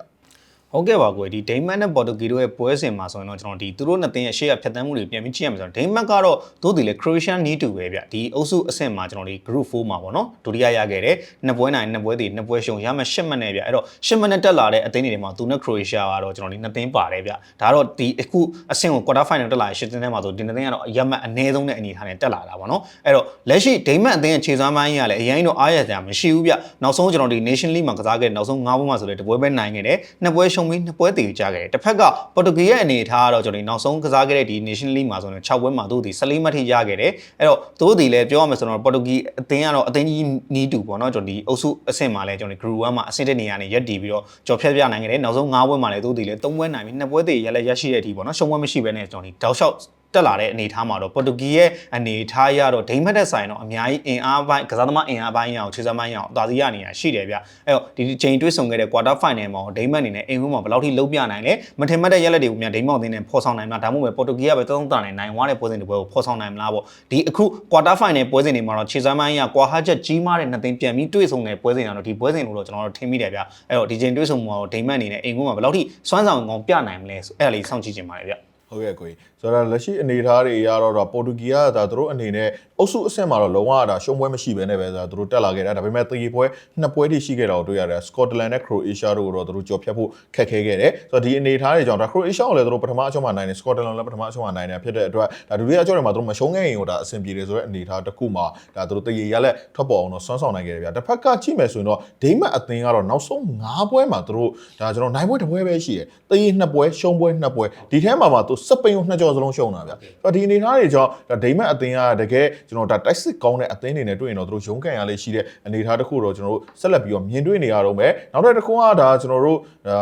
Speaker 2: ဟုတ်ကဲ့ပါကိုဒီဒိန်းမတ်နဲ့ပေါ်တူဂီတို့ရဲ့ပွဲစဉ်မှာဆိုရင်တော့ကျွန်တော်ဒီသူတို့နှစ်သင်းရဲ့ရှေ့ကဖြတ်တန်းမှုတွေပြန်ပြီးကြည့်ရမယ်ဆိုတော့ဒိန်းမတ်ကတော့သို့တည်လေ Croatian need to ပဲဗျဒီအုပ်စုအဆင့်မှာကျွန်တော်ဒီ group 4မှာပေါ့နော်ဒုတိယရခဲ့တယ်နှစ်ပွဲနိုင်နှစ်ပွဲတည်နှစ်ပွဲရှုံရမယ်10မှတ်နဲ့ဗျအဲ့တော့10မှတ်နဲ့တက်လာတဲ့အသင်းတွေမှာသူနဲ့ Croatia ကတော့ကျွန်တော်ဒီနှစ်သင်းပါတယ်ဗျဒါကတော့ဒီအခုအဆင့်ကို quarter final တက်လာတဲ့10သင်းထဲမှာဆိုဒီနှစ်သင်းကတော့ရမှတ်အနည်းဆုံးတဲ့အနေအထားနဲ့တက်လာတာပေါ့နော်အဲ့တော့လက်ရှိဒိန်းမတ်အသင်းရဲ့ခြေစွမ်းပိုင်းကြီးကလည်းအရင်တော့အားရစရာမရှိဘူးဗျနောက်ဆုံးကျွန်တော်ဒီ Nation League မှာကစားခဲ့တဲ့နောက်ဆုံး9ပွဲမှာဆိုလေတပွဲပဲနိုင်ခဲ့တယ်နှစ်ပွဲရှုံပြီးနှစ်ပွဲတည်ကြခဲ့တယ်တစ်ဖက်ကပေါ်တူဂီရဲ့အနေအထားကတော့ကျွန်တော်ဒီနောက်ဆုံးကစားခဲ့တဲ့ဒီ Nation League မှာဆိုရင်6ပွဲမှာသူတို့ဒီ14မှတ်ထိရခဲ့တယ်အဲ့တော့သူတို့ဒီလည်းပြောရမယ်ဆိုတော့ပေါ်တူဂီအသင်းကတော့အသင်းကြီးနီးတူပေါ့နော်ကျွန်တော်ဒီအုပ်စုအဆင့်မှာလည်းကျွန်တော်ဒီ Group 1မှာအဆင့်တဲ့နေရာနေရက်တည်ပြီးတော့ကြော်ဖြတ်ပြနိုင်ခဲ့တယ်နောက်ဆုံး9ပွဲမှာလည်းသူတို့ဒီလည်း3ပွဲနိုင်ပြီး2ပွဲတည်ရလည်းရရှိတဲ့အထိပေါ့နော်ရှုံးပွဲမရှိဘဲနဲ့ကျွန်တော်ဒီတောက်လျှောက် တက်လာတဲ့အနေအထားမှာတော့ပေါ်တူဂီရဲ့အနေအထားရတော့ဒိမတ်တဲ့ဆိုင်တော့အများကြီးအင်အားပိုင်းကစားသမားအင်အားပိုင်းရအောင်ခြေစမ်းပိုင်းရအောင်အသာစီးရနေရရှိတယ်ဗျအဲ့တော့ဒီချိန်တွဲဆုံခဲ့တဲ့ quarter final မှာဒိမတ်အနေနဲ့အင်ကွန်းမှာဘယ်လောက်ထိလုံးပြနိုင်လဲမထင်မှတ်တဲ့ရက်လက်တွေကိုများဒိမတ်အသင်းနဲ့ဖော်ဆောင်နိုင်မလားဒါမှမဟုတ်ပေါ်တူဂီကပဲသုံးတာနိုင်နိုင်ဝါတဲ့ပွဲစဉ်တွေပွဲကိုဖော်ဆောင်နိုင်မလားပေါ့ဒီအခု quarter final ပွဲစဉ်တွေမှာတော့ခြေစမ်းပိုင်းရကွာဟာချက်ကြီးမားတဲ့နှစ်သိန်းပြန်ပြီးတွေ့ဆုံတဲ့ပွဲစဉ်ကတော့ဒီပွဲစဉ်လို့တော့ကျွန်တော်တို့ထင်မိတယ်ဗျအဲ့တော့ဒီချိန်တွေ့ဆုံမှာတော့ဒိမတ်အနေနဲ့အင်ကွန်းမှာဘယ်လောက်ထိစွမ်းဆောင်ကောင်းပြနိုင်မလဲဆိုအဲ့ဒါလေးစောင့်ကြည့်ချင်ပါတယ်ဗျ
Speaker 1: ဟုတ်ကဲ့ကိုကြီးဆိုတော့လက်ရှိအနေအထားတွေအရတော့ဒါပေါ်တူဂီကဒါသူတို့အနေနဲ့အုပ်စုအဆင့်မှာတော့လုံးဝဒါရှုံးပွဲမရှိဘဲနဲ့ပဲဒါသူတို့တက်လာခဲ့တာဒါပေမဲ့တရီပွဲနှစ်ပွဲထိရှိခဲ့တာကိုတွေ့ရတယ်စကော့တလန်နဲ့ခရိုအေးရှားတို့ကိုတော့သူတို့ကြော်ဖြတ်ဖို့ခက်ခဲခဲ့တယ်ဆိုတော့ဒီအနေအထားတွေကြောင့်ဒါခရိုအေးရှားကိုလည်းသူတို့ပထမအချုပ်မှာနိုင်တယ်စကော့တလန်လည်းပထမအချုပ်မှာနိုင်တယ်ဖြစ်တဲ့အတွက်ဒါဒုတိယအချုပ်တွေမှာသူတို့မရှုံးခဲ့ရင်ကိုဒါအဆင်ပြေတယ်ဆိုတဲ့အနေအထားတစ်ခုမှာဒါသူတို့တရီရလက်ထွက်ပေါ်အောင်တော့ဆွမ်းဆောင်နိုင်ခဲ့တယ်ဗျာတစ်ဖက်ကကြည့်မယ်ဆိုရင်တော့ဒိမတ်အသင်းကတော့နောက်ဆုံး၅ပွဲမှာသူတို့ဒါကျွန်တော်နိုင်ပွဲတစ်ပွဲပဲရှိတယ်တရီနှစ်ပွဲရှုံးပွဲနှစ်ပွဲဒီထဲမှာမှသူစပိန်ကိုနှစ်ကြော်စလုံးရှုံးတာဗျာဆိုတော့ဒီအနေအထားတွေကြောင့်ဒါဒိမတ်အသင်းကတကယ်ကျွန်တော်ဒါတိုက်စစ်ကောင်းတဲ့အသင်းတွေနဲ့တွေ့ရင်တော့သူတို့ရုန်းကန်ရလေးရှိတဲ့အနေအထားတစ်ခုတော့ကျွန်တော်တို့ဆက်လက်ပြီးတော့မြင်တွေ့နေရတော့မယ်နောက်တစ်ခုကဒါကျွန်တော်တို့ဒါ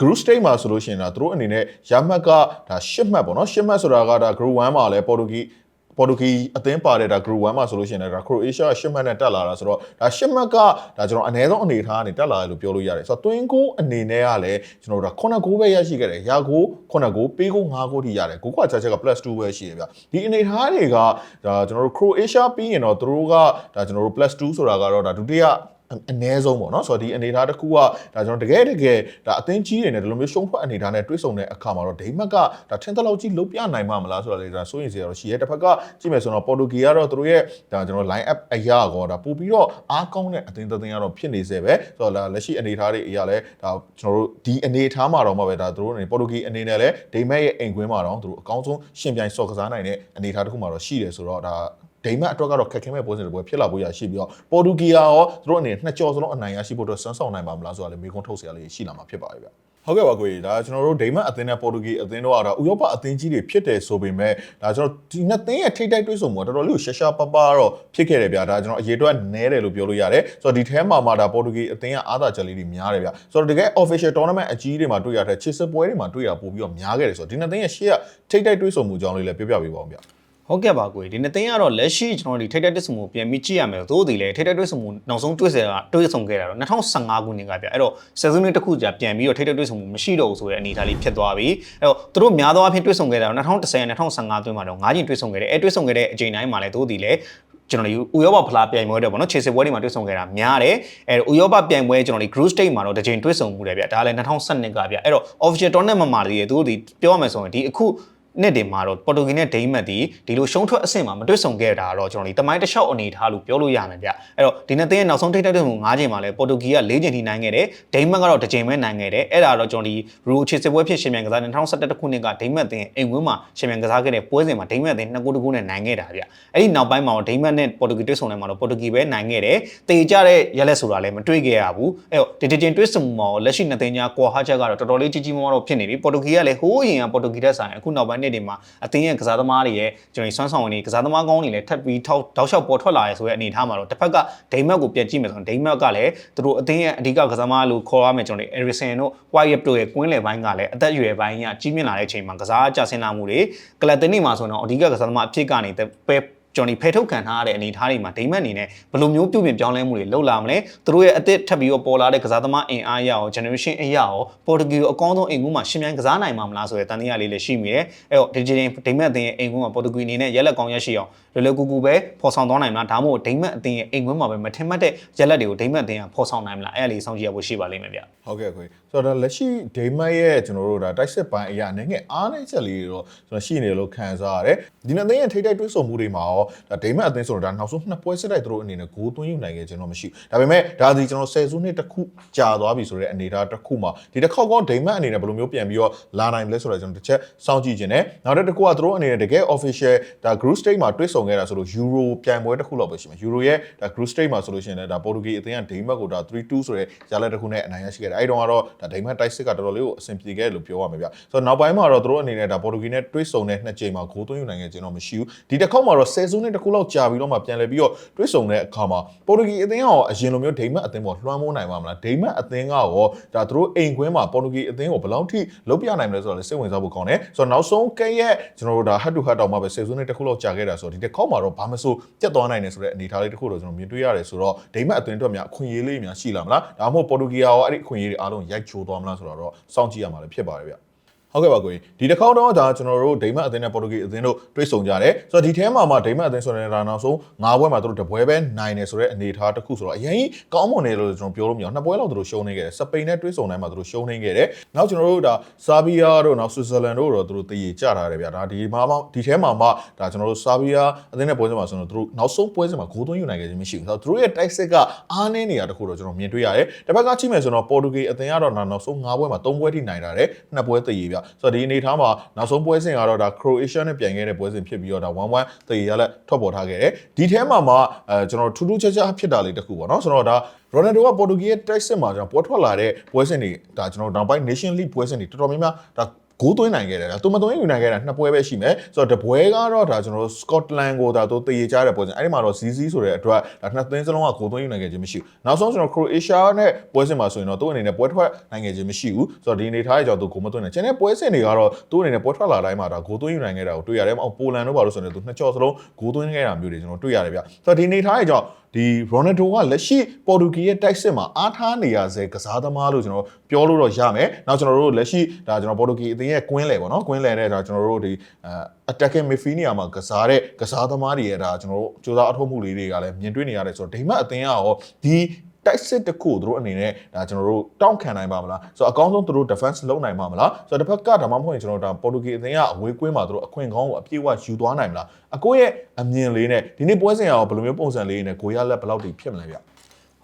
Speaker 1: group stage မှာဆိုလို့ရှိရင်ဒါသူတို့အနေနဲ့ရမှတ်ကဒါ10မှတ်ပေါ့နော်10မှတ်ဆိုတာကဒါ group 1မှာလည်းပေါ်တူဂီ ပေါ်တူဂီအသင်းပါတဲ့ဒါ group 1မှာဆိုလို့ရှိရင်လည်းဒါ Croatia 10မှတ်နဲ့တက်လာတာဆိုတော့ဒါ10မှတ်ကဒါကျွန်တော်အနည်းဆုံးအနေအထားကနေတက်လာတယ်လို့ပြောလို့ရတယ်ဆိုတော့ twin goal အနေနဲ့ကလည်းကျွန်တော်တို့ဒါ9 goal ပဲရရှိခဲ့တယ်ရာ goal 9 goal ပေး goal 5 goal ထိရတယ်ကိုကွာချက်ချက်က plus 2ပဲရှိတယ်ဗျဒီအနေအထားတွေကဒါကျွန်တော်တို့ Croatia ပြီးရင်တော့သူတို့ကဒါကျွန်တော်တို့ plus 2ဆိုတာကတော့ဒါဒုတိယ အနည်းဆုံးပေါ့နော်ဆိုတော့ဒီအနေအထားတစ်ခုကဒါကျွန်တော်တကယ်တကယ်ဒါအသင်းကြီးတွေနဲ့ဒီလိုမျိုးရှုံးဖွက်အနေအထားနဲ့တွေ့ဆုံတဲ့အခါမှာတော့ဒိမတ်ကဒါထင်သလောက်ကြီးလုံးပြနိုင်မှာမလားဆိုတာလေဒါစိုးရင်စရာတော့ရှိရဲတစ်ဖက်ကကြည့်မယ်ဆိုတော့ပေါ်တူဂီကတော့သူတို့ရဲ့ဒါကျွန်တော် line up အရာကောဒါပို့ပြီးတော့အားကောင်းတဲ့အသင်းတစ်သင်းကတော့ဖြစ်နေစေပဲဆိုတော့ဒါလက်ရှိအနေအထားတွေအရာလဲဒါကျွန်တော်တို့ဒီအနေအထားမှာတော့မှပဲဒါသူတို့အနေပေါ်တူဂီအနေနဲ့လဲဒိမတ်ရဲ့အိမ်ကွင်းမှာတော့သူတို့အကောင်းဆုံးရှင်ပြိုင်စော်ကစားနိုင်တဲ့အနေအထားတစ်ခုမှာတော့ရှိတယ်ဆိုတော့ဒါ ဒိမတ်အတွက်ကတော့ခက်ခဲမဲ့ပွဲစဉ်တွေပွဲဖြစ်လာဖို့ရရှိပြီးတော့ပေါ်တူဂီယာရောသူတို့အနေနဲ့နှစ်ကြော်စလုံးအနိုင်ရရှိဖို့အတွက်စွမ်းဆောင်နိုင်ပါမလားဆိုတာလည်းမေးခွန်းထုတ်စရာလေးရှိလာမှာဖြစ်ပါတယ်ဗျဟုတ်ကဲ့ပါကိုကြီးဒါကျွန်တော်တို့ဒိမတ်အသင်းနဲ့ပေါ်တူဂီအသင်းတို့ကတော့ဥရောပအသင်းကြီးတွေဖြစ်တယ်ဆိုပေမဲ့ဒါကျွန်တော်ဒီနှစ်သင်းရဲ့ထိပ်တိုက်တွေ့ဆုံမှုကတော်တော်လေးကိုရှာရှာပပတော့ဖြစ်ခဲ့တယ်ဗျာဒါကျွန်တော်အရေးအတွက်နဲတယ်လို့ပြောလို့ရတယ်ဆိုတော့ဒီထဲမှာမှာဒါပေါ်တူဂီအသင်းကအားသာချက်လေးတွေများတယ်ဗျာဆိုတော့တကယ် official tournament အကြီးတွေမှာတွေ့ရတဲ့ချစ်စပွဲတွေမှာတွေ့ရပို့ပြီးတော့များခဲ့တယ်ဆိုတော့ဒီနှစ်သင်းရဲ့ရှေ့ကထိပ်တိုက်တွေ့ဆုံမှုကြောင်းလေးလည်းပြောပြပေးပါဦးဗျာ
Speaker 2: ဟုတ်ကဲ့ပါကိုဒီနှစ်သိန်းကတော့လက်ရှိကျွန်တော်ဒီထိတ်တက်တက်ဆုံမှုပြန်ပြီးကြည့်ရမယ်သို့ဒီလေထိတ်တက်တက်ဆုံမှုနောက်ဆုံးတွေ့ဆယ်ကတွေ့ဆုံခဲ့တာတော့2015ခုနှစ်ကပြအဲ့တော့ဆယ်စုနှစ်တစ်ခုကြာပြန်ပြီးတော့ထိတ်တက်တွေ့ဆုံမှုမရှိတော့ဘူးဆိုတဲ့အနေအထားလေးဖြစ်သွားပြီအဲ့တော့သူတို့များသောအားဖြင့်တွေ့ဆုံခဲ့တာတော့2010 2015အတွင်းမှာတော့၅ချိန်တွေ့ဆုံခဲ့တယ်အဲတွေ့ဆုံခဲ့တဲ့အချိန်တိုင်းမှာလည်းသို့ဒီလေကျွန်တော်ဒီဥရောပဖလားပြိုင်ပွဲတွေပေါ့နော်ခြေစစ်ပွဲတွေမှာတွေ့ဆုံခဲ့တာများတယ်အဲဥရောပပြိုင်ပွဲကျွန်တော်ဒီ group stage မှာတော့တစ်ချိန်တွေ့ဆုံမှုတယ်ဗျဒါလည်း2012ကဗျအဲ့တော့ official tournament မှာတည်းသူတို့ဒီပြောရမယ်ဆိုရင်ဒီအခု နှစ်တင်မှာတော့ပေါ်တူဂီနဲ့ဒိန်းမတ်ဒီဒီလိုရှုံးထွက်အဆင့်မှာမတွေ့ဆုံခဲ့တာတော့ကျွန်တော်ဒီတမိုင်းတစ်လျှောက်အနေထားလို့ပြောလို့ရမယ်ဗျအဲ့တော့ဒီနှစ်သင်းရဲ့နောက်ဆုံးထိပ်တိုက်တွေ့မှု၅ချိန်မှာလဲပေါ်တူဂီက၄ချိန်ထိနိုင်ခဲ့တယ်ဒိန်းမတ်ကတော့တစ်ချိန်ပဲနိုင်ခဲ့တယ်အဲ့ဒါတော့ကျွန်တော်ဒီရူချစ်စစ်ပွဲဖြစ်ရှင်မြန်ကစား2011ခုနှစ်ကဒိန်းမတ်သင်းအိမ်ဝင်းမှာရှင်မြန်ကစားခဲ့တဲ့ပွဲစဉ်မှာဒိန်းမတ်သင်း2ဂိုးတကူနဲ့နိုင်ခဲ့တာဗျအဲ့ဒီနောက်ပိုင်းမှာတော့ဒိန်းမတ်နဲ့ပေါ်တူဂီတွေ့ဆုံတယ်မှာတော့ပေါ်တူဂီပဲနိုင်ခဲ့တယ်တေကြတဲ့ရက်လက်ဆိုတာလည်းမတွေ့ခဲ့ရဘူးအဲ့တော့ဒီတစ်ချိန်တွေ့ဆုံမှုမှာလက်ရှိနှစ်သင်းကြားကွာဟာချက်ကတော့တော်တော်လေးကြီးကြီးမားမားတော့ဖြစ်နေပြီပေါ်တူဂီကလည်းဟိုးအရင်ကပေါ်တူဂီတက်ဆိုင်အခုနောက်ပိုင်းနှစ်တွေမှာအသင်းရဲ့ကစားသမားတွေရဲ့ကျွန်တော်စွမ်းဆောင်ဝင်တွေကစားသမားကောင်းတွေလည်းထပ်ပြီးထောက်တောက်လျှောက်ပေါ်ထွက်လာရဲဆိုတဲ့အနေအထားမှာတော့တစ်ဖက်ကဒိမတ်ကိုပြန်ကြည့်မယ်ဆိုရင်ဒိမတ်ကလည်းသူတို့အသင်းရဲ့အဓိကကစားသမားလို့ခေါ်ရမယ်ကျွန်တော်တို့ Eriksen တို့ Wyatt တို့ရဲ့ကွင်းလယ်ပိုင်းကလည်းအသက်အရွယ်ပိုင်းကကြီးမြင့်လာတဲ့အချိန်မှာကစားကြဆင်းလာမှုတွေကလပ်တင်းနေမှာဆိုတော့အဓိကကစားသမားအဖြစ်ကနေပဲ ကျွန်တော်ဒီဖဲထုတ်ခံထားရတဲ့အနေအထားတွေမှာဒိမတ်အနေနဲ့ဘယ်လိုမျိုးပြုပြင်ပြောင်းလဲမှုတွေလုပ်လာမလဲသူတို့ရဲ့အသစ်ထပ်ပြီးတော့ပေါ်လာတဲ့ကစားသမားအင်အားရအောင် generation အရာရောပေါ်တူဂီကိုအကောင်းဆုံးအိမ်ကူးမှာရှင်မြန်ကစားနိုင်မှာမလားဆိုတဲ့တန်တရားလေးလည်းရှိမိတယ်အဲ့တော့ဒီဂျင်ဒိမတ်အသင်းရဲ့အိမ်ကူးမှာပေါ်တူဂီအနေနဲ့ရက်လက်ကောင်းရရှိအောင်လွယ်လွယ်ကူကူပဲပေါ်ဆောင်သွားနိုင်မလားဒါမှမဟုတ်ဒိမတ်အသင်းရဲ့အိမ်ကွင်းမှာပဲမထင်မှတ်တဲ့ရက်လက်တွေကိုဒိမတ်အသင်းကပေါ်ဆောင်နိုင်မလားအဲ့ဒါလေးစောင့်ကြည့်ရဖို့ရှိပါလိမ့်မယ်ဗျ
Speaker 1: ဟုတ်ကဲ့ခွေဆိုတော့ဒါလက်ရှိဒိမတ်ရဲ့ကျွန်တော်တို့ဒါတိုက်စစ်ပိုင်းအရာနဲ့ငယ်အားနေချက်လေးတွေတော့ကျွန်တော်ရှိနေတယ်လို့ခံစားရတယ်ဒီနေ့အသင်းရဲ့ထိတိုက်တွဲဆုံမှုတွေမှာရောဒါဒိမတ်အသင်းဆိုတော့ဒါနောက်ဆုံးနှစ်ပွဲစစ်တိုက်သူတို့အနေနဲ့ဂိုးသွင်းယူနိုင်ခဲ့ခြင်းတော့မရှိဘူးဒါပေမဲ့ဒါဒီကျွန်တော်ဆယ်စုနှစ်တစ်ခုကြာသွားပြီဆိုတဲ့အနေအထားတစ်ခုမှာဒီတစ်ခေါက်ကောဒိမတ်အနေနဲ့ဘယ်လိုမျိုးပြန်ပြီးတော့လာနိုင်မလဲဆိုတော့ကျွန်တော်တစ်ချက်စောင့်ကြည့်ခြင်းနဲ့နောက်တစ်ခုကသူတို့အနေနဲ့တကယ် official ဒါ group stage မှာတွဲဆုံခဲ့တာဆိုလို့ Euro ပြန်ပွဲတစ်ခုလောက်ပဲရှိမှာ Euro ရဲ့ဒါ group stage မှာဆိုလို့ရှိရင်လည်းဒါပေါ်တူဂီအသင်းကဒိမတ်ကိုဒါ3-2ဆိုတဲ့ရလဒ်တစ်ခုနဲ့အနိုင်ရရှိခဲ့တယ်အဲဒီတော့ကတော့ဒါဒိမတ်တိုက်စစ်ကတော်တော်လေးကိုအဆင်ပြေခဲ့တယ်လို့ပြောရမှာဗျဆိုတော့နောက်ပိုင်းမှာတော့သူတို့အနေနဲ့ဒါပေါ်တူဂီနဲ့တွဲဆုံတဲ့နှစ်ကြိမ်မှာဂိုးသွင်းယူနိုင်ခဲ့ခြင်းတော့မရှိဘူးဒီတစ်ခေါက်မှာတော့ဆယ်စုနှစ်တစ်ခုလောက်ကြာပြီးတော့မှပြန်လည်ပြီးတော့တွဲဆုံတဲ့အခါမှာပေါ်တူဂီအသင်းရောအရင်လိုမျိုးဒိမတ်အသင်းပေါ်လွှမ်းမိုးနိုင်ပါမလားဒိမတ်အသင်းကရောဒါသူတို့အိမ်ခွင်းမှာပေါ်တူဂီအသင်းကိုဘယ်လောက်ထိလုပ်ပြနိုင်မလဲဆိုတော့လည်းစိတ်ဝင်စားဖို့ကောင်းတယ်ဆိုတော့နောက်ဆုံးကဲရဲ့ကျွန်တော်တို့ဒါ head to head တောင်မှပဲဆယ်စုနှစ်တစ်ခုလောက်ကြာခဲ့တာဆိုတော့ဒီတစ်ခေါက်မှာတော့ဘာမဆိုပြတ်သွားနိုင်တယ်ဆိုတဲ့အနေအထားလေးတစ်ခုတော့ကျွန်တော်မြင်တွေ့ရတယ်ဆိုတော့ဒိမတ်အသင်းအတွက်များအခွင့်အရေးလေးများရှိလာမလားဒါမှမဟုတ်ပေါ်တူဂီရောအဲ့ဒီအခွင့်အရေးတွေအားလုံးရိုက်ချိုးသွားမလားဆိုတော့စောင့်ကြည့်ရမှာလည်းဖြစ်ပါတယ်ဗျ ဟုတ်ကဲ့ပါကိုကြီးဒီတစ်ခေါက်တော့ဒါကျွန်တော်တို့ဒိမတ်အသင်းနဲ့ပေါ်တူဂီအသင်းတို့တွေ့ဆုံကြတယ်ဆိုတော့ဒီထဲမှာမှဒိမတ်အသင်းဆိုတဲ့ဒါနောက်ဆုံး၅ပွဲမှာသူတို့တပွဲပဲနိုင်တယ်ဆိုတဲ့အနေအထားတစ်ခုဆိုတော့အရင်ကြီးကောင်းမွန်တယ်လို့ကျွန်တော်ပြောလို့မရအောင်နှစ်ပွဲလောက်သူတို့ရှုံးနေခဲ့တယ်စပိန်နဲ့တွေ့ဆုံတိုင်းမှာသူတို့ရှုံးနေခဲ့တယ်နောက်ကျွန်တော်တို့ဒါဆာဘီယာတို့နောက်ဆွစ်ဇာလန်တို့တော့သူတို့တည်ရကြထားတယ်ဗျာဒါဒီမှာမှဒီထဲမှာမှဒါကျွန်တော်တို့ဆာဘီယာအသင်းနဲ့ပွဲစဉ်မှာဆိုတော့သူတို့နောက်ဆုံးပွဲစဉ်မှာဂိုးသွင်းယူနိုင်ခဲ့ခြင်းမရှိဘူးဆိုတော့သူတို့ရဲ့တိုက်စစ်ကအားနည်းနေတာတစ်ခုတော့ကျွန်တော်မြင်တွေ့ရတယ်တစ်ဖက်ကကြည့်မယ်ဆိုတော့ပေါ်တူဂီအသင်းကတော့နောက်ဆုံး၅ပွဲမှာ၃ပွဲထိနိုင်တာတယ်နှစ်ပွဲတည်ရဗျဆိုတော့ဒီအနေထားမှာနောက်ဆုံးပွဲစဉ်ကတော့ဒါခရိုအေးရှားနဲ့ပြန်ခဲ့တဲ့ပွဲစဉ်ဖြစ်ပြီးတော့ဒါ1-1တည်ရလက်ထွက်ပေါ်ထားခဲ့တယ်ဒီထဲမှာမှအဲကျွန်တော်ထူးထူးခြားခြားဖြစ်တာလေးတစ်ခုပေါ့နော်ဆိုတော့ဒါရိုနယ်ဒိုကပေါ်တူဂီရဲ့တိုက်စစ်မှာကျွန်တော်ပွဲထွက်လာတဲ့ပွဲစဉ်တွေဒါကျွန်တော်နောက်ပိုင်း Nation League ပွဲစဉ်တွေတော်တော်များများဒါ ဂိုးသွင်းနိုင်ခဲ့တယ်ဒါသူမသွင်းယူနိုင်ခဲ့တာနှစ်ပွဲပဲရှိမယ်ဆိုတော့တပွဲကတော့ဒါကျွန်တော်တို့ Scotland ကိုဒါသူတည်ရကြတဲ့ပွဲစဉ်အဲ့ဒီမှာတော့ ZZ ဆိုတဲ့အတွက်ဒါနှစ်သင်းစလုံးကဂိုးသွင်းယူနိုင်ခဲ့ခြင်းမရှိဘူးနောက်ဆုံးကျွန်တော် Croatia နဲ့ပွဲစဉ်မှာဆိုရင်တော့သူ့အနေနဲ့ပွဲထွက်နိုင်ခဲ့ခြင်းမရှိဘူးဆိုတော့ဒီအနေထားရဲ့ကြောင့်သူဂိုးမသွင်းနိုင်ကျန်တဲ့ပွဲစဉ်တွေကတော့သူ့အနေနဲ့ပွဲထွက်လာတိုင်းမှာဒါဂိုးသွင်းယူနိုင်ခဲ့တာကိုတွေ့ရတယ်အော်ပိုလန်တို့ဘာလို့ဆိုရင်သူနှစ်ကြော့စလုံးဂိုးသွင်းခဲ့တာမျိုးတွေကျွန်တော်တွေ့ရတယ်ဗျဆိုတော့ဒီအနေထားရဲ့ကြောင့် ဒီရိုနယ်ဒိုကလက်ရှိပေါ်တူဂီရဲ့တိုက်စစ်မှာအားထားနေရစေကစားသမားလို့ကျွန်တော်ပြောလို့တော့ရမယ်။နောက်ကျွန်တော်တို့လက်ရှိဒါကျွန်တော်ပေါ်တူဂီအသင်းရဲ့ကွင်းလေပေါ့နော်။ကွင်းလေနဲ့ဒါကျွန်တော်တို့ဒီအဲ attacking midfield နေရာမှာကစားတဲ့ကစားသမားတွေရဲ့ဒါကျွန်တော်တို့စူးစမ်းအထောက်မှုလေးတွေကလည်းမြင်တွေ့နေရတယ်ဆိုတော့ဒိမတ်အသင်းကရောဒီ တိုက်စစ်တစ်ခုသူတို့အနေနဲ့ဒါကျွန်တော်တို့တောင်းခံနိုင်ပါမလားဆိုတော့အကောင်းဆုံးသူတို့ defense လုပ်နိုင်ပါမလားဆိုတော့တစ်ဖက်ကဒါမှမဟုတ်ရင်ကျွန်တော်တို့ဒါပေါ်တူဂီအသင်းကအဝေးကွင်းမှာသူတို့အခွင့်ကောင်းကိုအပြည့်အဝယူသွားနိုင်မလားအကိုရဲ့အမြင်လေးနဲ့ဒီနေ့ပွဲစဉ်ရောဘယ်လိုမျိုးပုံစံလေးနဲ့ကိုရလက်ဘယ်လောက်ထိဖြစ်မလဲဗျ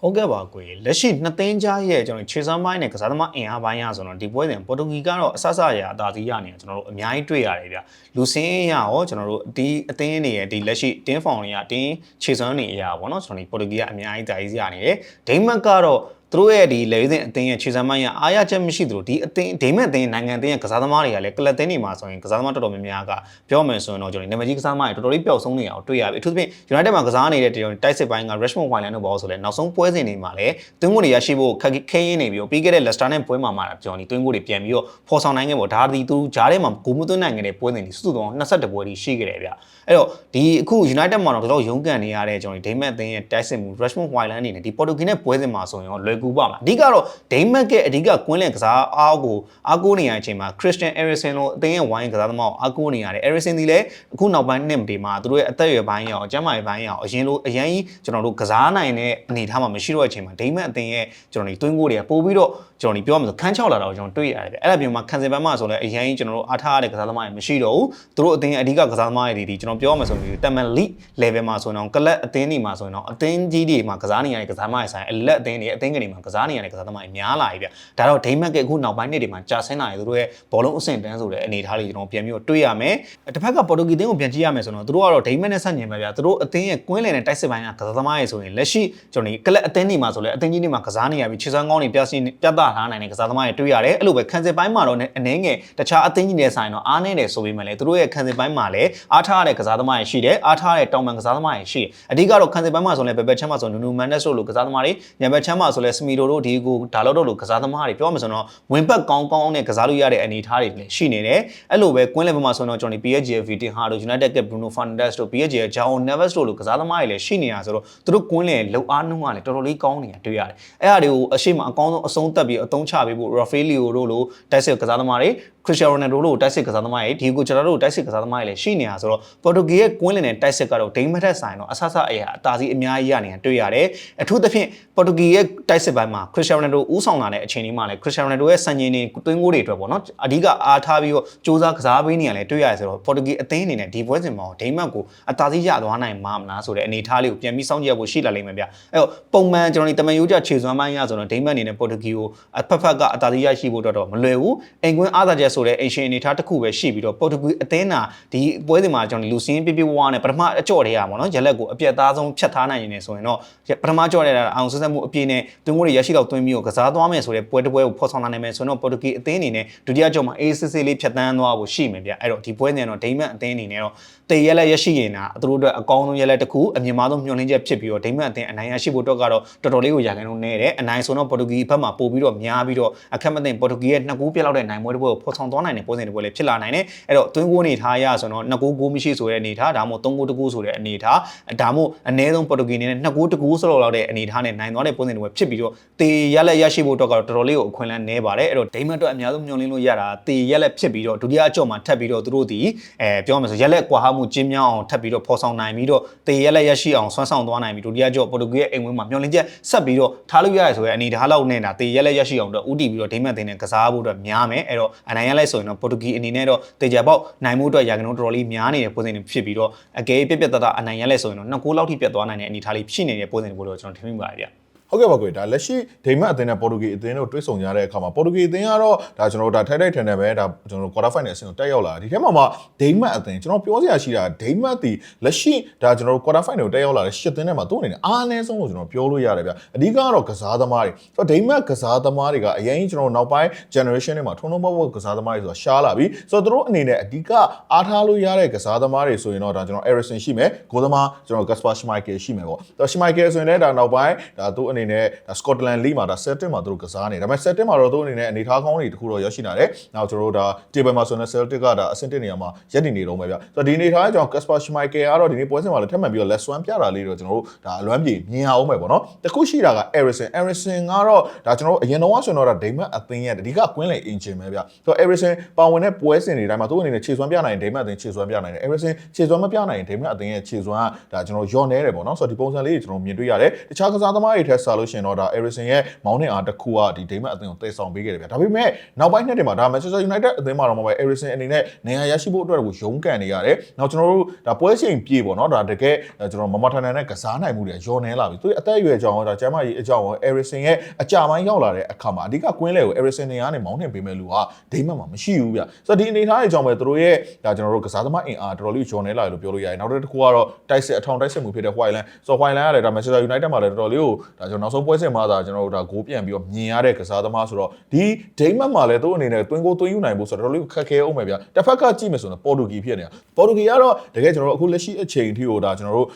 Speaker 2: ဟုတ်ကဲ့ပါကိုကြီးလက်ရှိနှစ်သိန်းကြားရဲ့ကျွန်တော်ခြေစမ်းပိုင်းနဲ့ကစားသမားအင်အားပိုင်းရဆိုတော့ဒီပွဲစဉ်ပေါ်တူဂီကတော့အဆအဆရအသာစီးရနေကျွန်တော်တို့အများကြီးတွေ့ရတယ်ဗျလူစင်းရရောကျွန်တော်တို့ဒီအသင်းတွေရဲ့ဒီလက်ရှိတင်းဖောင်တွေကတင်းခြေစမ်းနေအရာပေါ့နော်ကျွန်တော်ဒီပေါ်တူဂီကအများကြီးသာကြီးရနေတယ်ဒိမတ်ကတော့ သူတို့ရဲ့ဒီလေစင်အသင်းရဲ့ခြေစမ်းပိုင်းရအားရချက်မရှိသလိုဒီအသင်းဒိမတ်အသင်းနိုင်ငံအသင်းရဲ့ကစားသမားတွေကလည်းကလပ်တင်းတွေမှာဆိုရင်ကစားသမားတော်တော်များများကပြောမယ်ဆိုရင်တော့ကျွန်တော်နာမည်ကြီးကစားသမားတွေတော်တော်လေးပျောက်ဆုံးနေအောင်တွေ့ရပြီအထူးသဖြင့် United မှာကစားနေတဲ့ဒီတိုက်စစ်ပိုင်းက Rashford Haaland တို့ပေါ့ဆိုလဲနောက်ဆုံးပွဲစဉ်တွေမှာလည်းသွင်းကိုတွေရရှိဖို့ခက်ခဲရင်းနေပြီးတော့ပြီးခဲ့တဲ့ Leicester နဲ့ပွဲမှာမှာကျွန်တော်ဒီသွင်းကိုတွေပြန်ပြီးတော့ဖော်ဆောင်နိုင်ခဲ့ပေါ့ဒါဒီသူဂျားထဲမှာဂိုးမသွင်းနိုင်ခဲ့တဲ့ပွဲစဉ်တွေစုစုပေါင်း22ပွဲထိရှိခဲ့တယ်ဗျအဲ့တော့ဒီအခု United မှာတော့တော်တော်ရုန်းကန်နေရတဲ့ကျွန်တော်ဒီ Daymat အသင်းရဲ့တိုက်စစ်မှု Rashford Haaland အနေနဲ့ဒီ Portugal နဲ့ပွဲစဉ်မှာဆိုရင်တော့လွယ်ကူပါမှာအဓိကတော့ Daymat ရဲ့အဓိကကွင်းလန့်ကစားအားကိုအားကိုးနေရတဲ့အချိန်မှာ Christian Eriksen လို့အသင်းရဲ့ဝိုင်းကစားသမားကိုအားကိုးနေရတယ် Eriksen ဒီလည်းအခုနောက်ပိုင်းနှစ်တွေမှာသူတို့ရဲ့အသက်အရွယ်ပိုင်းရောအကျန်းမာရေးပိုင်းရောအရင်လိုအရင်ကြီးကျွန်တော်တို့ကစားနိုင်တဲ့အနေအထားမှာမရှိတော့တဲ့အချိန်မှာ Daymat အသင်းရဲ့ကျွန်တော်ဒီတွင်းကိုတွေကပို့ပြီးတော့ကျွန်တော်ဒီပြောမှဆိုခန်းချောက်လာတာကိုကျွန်တော်တွေ့ရတယ်ဗျအဲ့ဒါပြင်မှာခံစင်ပန်းမှာဆိုလည်းအရင်ကြီးကျွန်တော်တို့အားထားရတဲ့ကစားသမားတွေမရှိတော့ဘူးသူတို့အသင်းအဓိကကစားသမားတွေဒီကျွန်တော်ပြောမှဆိုရင်တမန်လီ level မှာဆိုရင်တော့ကလပ်အသင်းတွေမှာဆိုရင်တော့အသင်းကြီးတွေမှာကစားနေရတဲ့ကစားသမားတွေဆိုင်အလက်အသင်းတွေအသင်းကနေမှာမှာကစားနေရတဲ့ကစားသမားတွေများလာပြီဗျဒါတော့ဒိမတ်ကအခုနောက်ပိုင်းနှစ်တွေမှာကြာဆင်းလာတယ်သူတို့ရဲ့ဘောလုံးအဆင့်တန်းဆိုတဲ့အနေအထားလေးကျွန်တော်ပြန်ပြီးတော့တွေးရမယ်တစ်ဖက်ကပေါ်တူဂီတင်းကိုပြန်ကြည့်ရမယ်ဆိုတော့သူတို့ကတော့ဒိမတ်နဲ့ဆက်ညင်ပဲဗျသူတို့အသင်းရဲ့ကွင်းလယ်နဲ့တိုက်စစ်ပိုင်းကကစားသမားတွေဆိုရင်လက်ရှိကျွန်တော်ဒီကလပ်အသင်းတွေမှာဆိုလဲအသင်းကြီးတွေမှာကစားနေရပြီခြေစွမ်းကောင်းတွေပြစီပြသထားနိုင်တဲ့ကစားသမားတွေတွေးရတယ်အဲ့လိုပဲခံစစ်ပိုင်းမှာတော့အနည်းငယ်တခြားအသင်းကြီးတွေဆိုင်တော့အားနည်းတယ်ဆိုပေမဲ့လည်းသူတို့ရဲ့ခံစစ်ပိုင်းမှာလည်းအားထားရတဲ့ကစားသမားတွေရှိတယ်အားထားရတဲ့တောင်ပန်ကစားသမားတွေရှိတယ်အဓိကတော့ခံစစ်ပိုင်းမှာဆိုလည်းဘယ်ဘက်ချမ်းမှာဆိုနူနူမန်နက်စ်တို့လိုကစားသမားတွေညဘက်ချမ်းမှာဆိုလည်းစမီတိုတို့ဒီကိုဒါလော့တို့လိုကစားသမားတွေပြောမှဆိုတော့ဝင်ပတ်ကောင်းကောင်းနဲ့ကစားလို့ရတဲ့အနေအထားတွေလည်းရှိနေတယ်အဲ့လိုပဲကွင်းလယ်ဘက်မှာဆိုတော့ကျွန်တော်ဒီ PSG VT ဟာတို့ United က Bruno Fernandes တို့ PSG ရဲ့ Joao Neves တို့လိုကစားသမားတွေလည်းရှိနေတာဆိုတော့သူတို့ကွင်းလယ်လုံအားနှုံးကလည်းတော်တော်လေးကောင်းနေတာတွေ့ရတယ်အဲ့ဒါတွေကိုအရှိမအကောင်းဆုံးအဆုံးသက်ပြီးအသုံးချပေးဖို့ Rafaelio တို့လိုတိုက်စစ်ကစားသမားတွေ Cristiano Ronaldo တို့တိုက်စစ်ကစားသမားတွေ Diego Jota တို့တိုက်စစ်ကစားသမားတွေလည်းရှိနေတာဆိုတော့ Portugal ရဲ့ကွင်းလယ်နဲ့တိုက်စစ်ကတော့ဒိန်းမထက်ဆိုင်တော့အဆဆအရာအသာစီးအများကြီးရနေတာတွေ့ရတယ်အထူးသဖြင့် Portugal ရဲ့တိုက်စစ်ပိုင်းမှာ Cristiano Ronaldo ဦးဆောင်လာတဲ့အချိန်လေးမှာလည်း Cristiano Ronaldo ရဲ့စံချိန်တွေတွင်းကိုတွေအတွက်ပေါ့နော်အဓိကအားထားပြီးတော့စူးစမ်းကစားပေးနေရလဲတွေ့ရတယ်ဆိုတော့ Portugal အသင်းအနေနဲ့ဒီပွဲစဉ်မှာဒိန်းမတ်ကိုအသာစီးရသွားနိုင်မှာမလားဆိုတဲ့အနေအထားလေးကိုပြန်ပြီးစောင့်ကြည့်ရဖို့ရှိလာလိမ့်မယ်ဗျအဲ့တော့ပုံမှန်ကျွန်တော်ဒီတမန်ရိုးကြခြေစွမ်းပိုင်းရဆိုတော့ဒိန်းမတ်အနေနဲ့ Portugal ကိုအဖက်ဖက်ကအသာစီးရရှိဖို့တော့မလွယ်ဘူးအိမ်ကွင်းအားသာချက်ဆိုတဲ့အိမ်ရှင်အနေအထားတစ်ခုပဲရှိပြီးတော့ Portugal အသင်းနာဒီပွဲစဉ်မှာကျွန်တော်လူစင်းပြပြဝဝနဲ့ပထမအကြော့တွေကပေါ့နော်ရက်လက်ကိုအပြတ်သားဆုံးဖြတ်ထားနိုင်နေဆိုရင်တော့ပထမကြော့တဲ့အောင်ဆက်ဆက်မှုအပြည့်နဲ့တွင်းကိုတွေရရှိတော့တွင်းပြီးတော့ကစားသွားမယ်ဆိုတဲ့ပွဲတစ်ပွဲကိုဖော်ဆောင်လာနိုင်မယ်ဆိုတော့ Portugal အသင်းအနေနဲ့ဒုတိယကြော့မှာအေးစစ်စစ်လေးဖြတ်တန်းသွားဖို့ရှိမယ်ဗျအဲ့တော့ဒီပွဲစဉ်တော့ဒိမတ်အသင်းအနေနဲ့တော့ တေရက်လက်ရရှိရင်ဒါသူတို့အတွက်အကောင်းဆုံးရက်လက်တစ်ခုအမြင့်မားဆုံးမျှော်လင့်ချက်ဖြစ်ပြီးတော့ဒိမတ်အသင်းအနိုင်ရရှိဖို့အတွက်ကတော့တော်တော်လေးကိုရာခိုင်နှုန်းနည်းတယ်အနိုင်ဆိုတော့ Portugal ဘက်မှာပို့ပြီးတော့များပြီးတော့အခက်မသိ Portugal ရဲ့နှစ်ကူးပြလောက်တဲ့နိုင်ပွဲတစ်ပွဲကိုဖော်ဆောင်သွားနိုင်တဲ့ပွဲစဉ်တစ်ပွဲလေးဖြစ်လာနိုင်တယ်အဲ့တော့တွင်းကိုအနေထားရဆိုတော့နှစ်ကူးကိုမရှိဆိုတဲ့အနေထားဒါမှမဟုတ်သုံးကူးတစ်ကူးဆိုတဲ့အနေထားဒါမှမဟုတ်အနည်းဆုံး Portugal အနေနဲ့နှစ်ကူးတစ်ကူးဆိုလောက်တဲ့အနေထားနဲ့နိုင်သွားတဲ့ပွဲစဉ်တစ်ပွဲဖြစ်ပြီးတော့တေရက်လက်ရရှိဖို့အတွက်ကတော့တော်တော်လေးကိုအခွင့်အလမ်းနည်းပါတယ်အဲ့တော့ဒိမတ်အတွက်အများဆုံးမျှော်လင့်လို့ရတာတေရက်လက်ဖြစ်ပြီးတော့ဒုတိယအကြော့မှာထပ်ပြီးတော့သူတို့ဒီအဲပြောမှဆိုရက်လက်ကွာဟမှုကျင်းမြောင်းအောင်ထပ်ပြီးတော့ဖော်ဆောင်နိုင်ပြီးတော့တေရက်လက်ရရှိအောင်ဆွမ်းဆောင်သွားနိုင်ပြီးဒုတိယအကြော့ပေါ်တူဂီရဲ့အိမ်ဝင်းမှာမျှော်လင့်ချက်ဆက်ပြီးတော့ထားလို့ရတယ်ဆိုရင်အနေထားလောက်နဲ့ဒါတေရက်လက်ရရှိအောင်တော့ဥတီပြီးတော့ဒိမတ်တင်နဲ့ကစားဖို့အတွက်များမယ်အဲ့တော့အနိုင်ရလိုက်ဆိုရင်တော့ပေါ်တူဂီအနေနဲ့တော့တေချာပေါက်နိုင်မှုအတွက်ရာခိုင်နှုန်းတော်တော်လေးများနေတဲ့ပုံစံတွေဖြစ်ပြီးတော့အကယ်ပြက်ပြက်တသားအနိုင်ရလိုက်ဆိုရင်တော့နှစ်ကိုးလောက်ထိပြတ်သွားနိုင်တဲ့အနေထားလေးဖြစ်နေတဲ့ပုံစံတွေပို့လို့ကျွန်တော်ထင်မိပါတယ်ဗျ
Speaker 1: ဟုတ်ကဲ့ပါကွေဒါလက်ရှိဒိမတ်အသင်းနဲ့ပေါ်တူဂီအသင်းတို့တွေ့ဆုံကြတဲ့အခါမှာပေါ်တူဂီအသင်းကတော့ဒါကျွန်တော်တို့ဒါထိုက်ထိုက်ထန်ထန်ပဲဒါကျွန်တော်တို့ quarter final အဆင့်ကိုတက်ရောက်လာဒီထဲမှာမှဒိမတ်အသင်းကျွန်တော်ပြောစရာရှိတာဒိမတ်တီလက်ရှိဒါကျွန်တော်တို့ quarter final ကိုတက်ရောက်လာတဲ့ရှစ်သင်းထဲမှာသူ့အနေနဲ့အားအနည်းဆုံးလို့ကျွန်တော်ပြောလို့ရတယ်ဗျအဓိကကတော့ကစားသမားတွေဆိုတော့ဒိမတ်ကစားသမားတွေကအရင်ကျွန်တော်တို့နောက်ပိုင်း generation တွေမှာထုံထုံပေါက်ပေါက်ကစားသမားတွေဆိုတာရှားလာပြီဆိုတော့သူတို့အနေနဲ့အဓိကအားထားလို့ရတဲ့ကစားသမားတွေဆိုရင်တော့ဒါကျွန်တော် Eriksen ရှိမယ်ဂိုးသမားကျွန်တော် Gaspar Schmeichel ရှိမယ်ပေါ့ဆိုတော့ Schmeichel ဆိုရင်လည်းဒါနောက်ပိုင်းဒါသူ့အနေနဲ့ဒါ Scotland League မှာဒါ Celtic မှာသူတို့ကစားနေဒါပေမဲ့ Celtic မှာတော့သူ့အနေနဲ့အနေထားကောင်းတွေတခုတော့ရရှိလာတယ်နောက်ကျွန်တော်တို့ဒါ table မှာဆိုရင် Celtic ကဒါအဆင့်တစ်နေရာမှာရက်တည်နေတော့မယ်ဗျဆိုတော့ဒီအနေထားကြောင့် Gaspar Schmeichel ကတော့ဒီနေ့ပွဲစဉ်မှာလည်းထပ်မံပြီးတော့ less one ပြတာလေးတော့ကျွန်တော်တို့ဒါအလွမ်းပြေမြင်အောင်မယ်ပေါ့နော်တခုရှိတာက Eriksen Eriksen ကတော့ဒါကျွန်တော်တို့အရင်တော့ဆိုရင်တော့ဒါဒိမတ်အသင်းရဲ့အဓိကကွင်းလေ engine ပဲဗျဆိုတော့ Eriksen ပါဝင်တဲ့ပွဲစဉ်တွေတိုင်းမှာသူ့အနေနဲ့ခြေစွမ်းပြနိုင်ဒိမတ်အသင်းခြေစွမ်းပြနိုင်တယ် Eriksen ခြေစွမ်းမပြနိုင်ဒိမတ်အသင်းရဲ့ခြေစွမ်းကဒါကျွန်တော်ယော့နေတယ်ပေါ့နော်ဆိုတော့ဒီပုံစံလေးတွေကျွန်တော်မြင်တွေ့ရတယ်တခြားကစားသမားတွေထက်ဆလို့ရှိရင်တော့ဒါ Eriksen ရဲ့မောင်းနှင်အားတစ်ခုကဒီဒိမတ်အသင်းကိုတည်ဆောင်ပေးခဲ့တယ်ဗျဒါပေမဲ့နောက်ပိုင်းနှစ်တွေမှာဒါ Manchester United အသင်းမှာတော့မဟုတ်ပဲ Eriksen အနေနဲ့နေရာရရှိဖို့အတွက်ကိုရုန်းကန်နေရတယ်နောက်ကျွန်တော်တို့ဒါပွဲချိန်ပြေပေါ့နော်ဒါတကယ်ကျွန်တော်မမထန်ထန်နဲ့ကစားနိုင်မှုတွေယော့နေလာပြီသူအသက်အရွယ်ကြောင့်ဒါကျမ်းမာရေးအကြောင်းရော Eriksen ရဲ့အကြပိုင်းရောက်လာတဲ့အခါမှာအဓိကကွင်းလေကို Eriksen နေရာကနေမောင်းနှင်ပေးမဲ့လူကဒိမတ်မှာမရှိဘူးဗျဆိုတော့ဒီအနေအထားတွေကြောင့်ပဲသူတို့ရဲ့ဒါကျွန်တော်တို့ကစားသမားအင်အားတော်တော်လေးယော့နေလာတယ်လို့ပြောလို့ရတယ်နောက်တစ်ခုကတော့တိုက်စစ်အထောင်တိုက်စစ်မှုဖြစ်တဲ့ Whiteland ဆိုတော့ Whiteland ကလည်းဒါ Manchester United မှာလည်းတော်တော်လေးကိုဒါကျွန်တော်နောက်ဆုံးပွဲစဉ်မှာဒါကျွန်တော်တို့ဒါဂိုးပြန်ပြီးတော့မြင်ရတဲ့ကစားသမားဆိုတော့ဒီဒိမတ်မှာလည်းသူ့အနေနဲ့တွင်းကိုတွင်းယူနိုင်ဖို့ဆိုတော့တော်တော်လေးခက်ခဲအောင်ပဲဗျတစ်ဖက်ကကြည့်မယ်ဆိုတော့ပေါ်တူဂီဖြစ်နေတာပေါ်တူဂီကတော့တကယ်ကျွန်တော်တို့အခုလက်ရှိအချိန်အထိကိုဒါကျွန်တော်တို့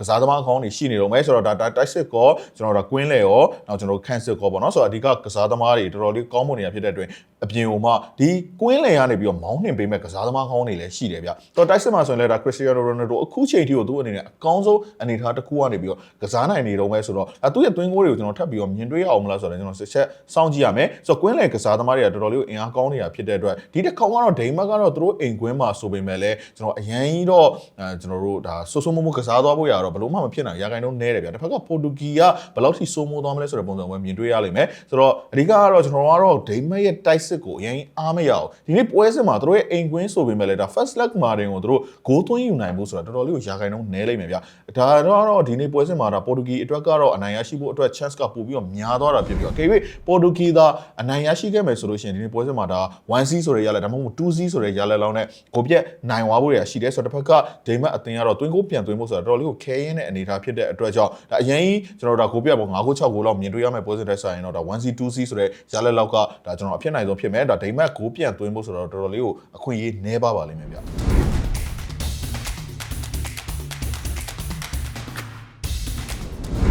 Speaker 1: ကစားသမားကောင်းတွေရှိနေတော့မယ်ဆိုတော့ဒါတိုက်စစ်ကောကျွန်တော်တို့ကွင်းလေရောနောက်ကျွန်တော်တို့ခန့်စစ်ကောပေါ့နော်ဆိုတော့အဓိကကစားသမားတွေတော်တော်လေးကောင်းမွန်နေတာဖြစ်တဲ့အတွက်အပြင်ဟိုမှဒီကွင်းလေကနေပြီးတော့မောင်းနှင်ပေးမဲ့ကစားသမားကောင်းတွေလည်းရှိတယ်ဗျဆိုတော့တိုက်စစ်မှာဆိုရင်လည်းဒါခရစ္စတီယာနိုရိုနယ်ဒိုအခုချိန်ထိကိုသူ့အနေနဲ့အကောင်းဆုံးအနေအထားတစ်ခုကနေပြီးတော့ကစားနိုင်နေတော့မယ်ဆိုတော့အဲသူ့ရဲ့တွင်းကိုတွေကိုကျွန်တော်ထပ်ပြီးတော့မြင်တွေ့ရအောင်မလားဆိုတော့ကျွန်တော်စစ်ချက်စောင့်ကြည့်ရမယ်ဆိုတော့ကွင်းလေကစားသမားတွေကတော်တော်လေးကိုအင်အားကောင်းနေတာဖြစ်တဲ့အတွက်ဒီတစ်ခေါက်ကတော့ဒိန်းမတ်ကတော့သူတို့အိမ်ကွင်းမှာဆိုပေမဲ့လည်းကျွန်တော်အရင်ကြီးတော့အဲကျွန်တော်တို့ဒါဆိုးဆိုးမမကစားသွားဖို့ရတော့ဘလို့မှမဖြစ်နိုင်ရာခိုင်နှုန်းနည်းတယ်ဗျတစ်ဖက်ကပေါ်တူဂီကဘယ်လောက်ထိစိုးမိုးသွားမလဲဆိုတဲ့ပုံစံပဲမြင်တွေ့ရလိမ့်မယ်ဆိုတော့အဓိကကတော့ကျွန်တော်တို့ကတော့ဒိန်းမတ်ရဲ့တိုက်စစ်ကိုအရင်အားမရအောင်ဒီနေ့ပွဲစစ်မှာသူတို့ရဲ့အိမ်ကွင်းဆိုပေမဲ့လည်းဒါ first leg margin ကိုသူတို့ဂိုးသွင်းယူနိုင်ဖို့ဆိုတာတော်တော်လေးကိုရာခိုင်နှုန်းနည်းလိမ့်မယ်ဗျဒါတော့ဒီနေ့ပွဲစစ်မှာဒါပေါ်တူဂီအတွက်ကတော့အနိုင်ရရှိဖို့အတွက် chance ကပို့ပြီးတော့များသွားတာဖြစ်ပြီးတော့ KV ပေါ်တူဂီသာအနိုင်ရရှိခဲ့မယ်ဆိုလို့ရှိရင်ဒီနေ့ပွဲစစ်မှာဒါ 1C ဆိုတဲ့ရလက်ဒါမှမဟုတ် 2C ဆိုတဲ့ရလက်လောင်းနဲ့ကိုပြက်နိုင်သွားဖို့ရရှိတယ်ဆိုတော့တစ်ဖက်ကဒိမတ်အသင်းကတော့တွင်းကိုပြန်သွင်းဖို့ဆိုတာတော်တော်လေးကိုခဲရင်းတဲ့အနေအထားဖြစ်တဲ့အတွက်ကြောင့်ဒါအရင်ကြီးကျွန်တော်တို့ဒါကိုပြက်ပေါ့9ခု6ခုလောက်မြင်တွေ့ရမယ့်ပွဲစစ်တဲ့ဆိုရင်တော့ဒါ 1C 2C ဆိုတဲ့ရလက်လောက်ကဒါကျွန်တော်အဖြစ်နိုင်ဆုံးဖြစ်မယ်ဒါဒိမတ်ကိုပြန်သွင်းဖို့ဆိုတော့တော်တော်လေးကိုအခွင့်အရေးနည်းပါပါလိမ့်မယ်ဗျ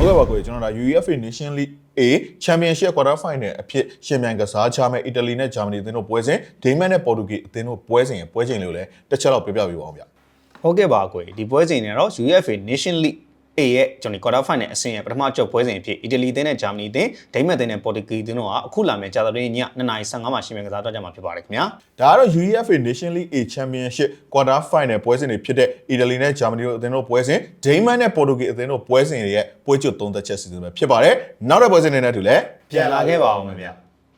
Speaker 1: ဟုတ်ကဲ့ပါကိုကြီးကျွန်တော်ဒါ UEFA Nation League A Championship Quarter Final အဖြစ်ရှင်ပြိုင်ကစားချမဲ့အီတလီနဲ့ဂျာမနီအသင်းတို့ပွဲစဉ်ဒိန်းမတ်နဲ့ပေါ်တူဂီအသင်းတို့ပွဲစဉ်ရဲ့ပွဲချိန်လေးကိုလည်းတစ်ချက်တော့ပြပြပေးပါအောင်ဗျ
Speaker 2: ဟုတ်ကဲ့ပါကိုဒီပွဲစဉ်နေတော့ UEFA Nation League A ရဲ့ကျွန်တော် quarter final အဆင့်ရဲ့ပထမကျော့ပွဲစဉ်အဖြစ်အီတလီအသင်းနဲ့ဂျာမနီအသင်းဒိန်းမတ်အသင်းနဲ့ပေါ်တူဂီအသင်းတို့ကအခုလာမယ့်ကြာသပတေးည2:55မှာရှင်မြန်ကစားတော့ကြမှာဖြစ်ပါတယ်ခင်ဗျာ
Speaker 1: ဒါကတော့ UEFA Nation League A Championship Quarter Final ပွဲစဉ်တွေဖြစ်တဲ့အီတလီနဲ့ဂျာမနီတို့အသင်းတို့ပွဲစဉ်ဒိန်းမတ်နဲ့ပေါ်တူဂီအသင်းတို့ပွဲစဉ်တွေရဲ့ပွဲချုပ်သုံးသက်ချက်စီစဉ်ပဲဖြစ်ပါတယ်နောက်တဲ့ပွဲစဉ်တွေနဲ့အတူလည်း
Speaker 2: ပြန်လာခဲ့ပါအောင်ခင်ဗျာ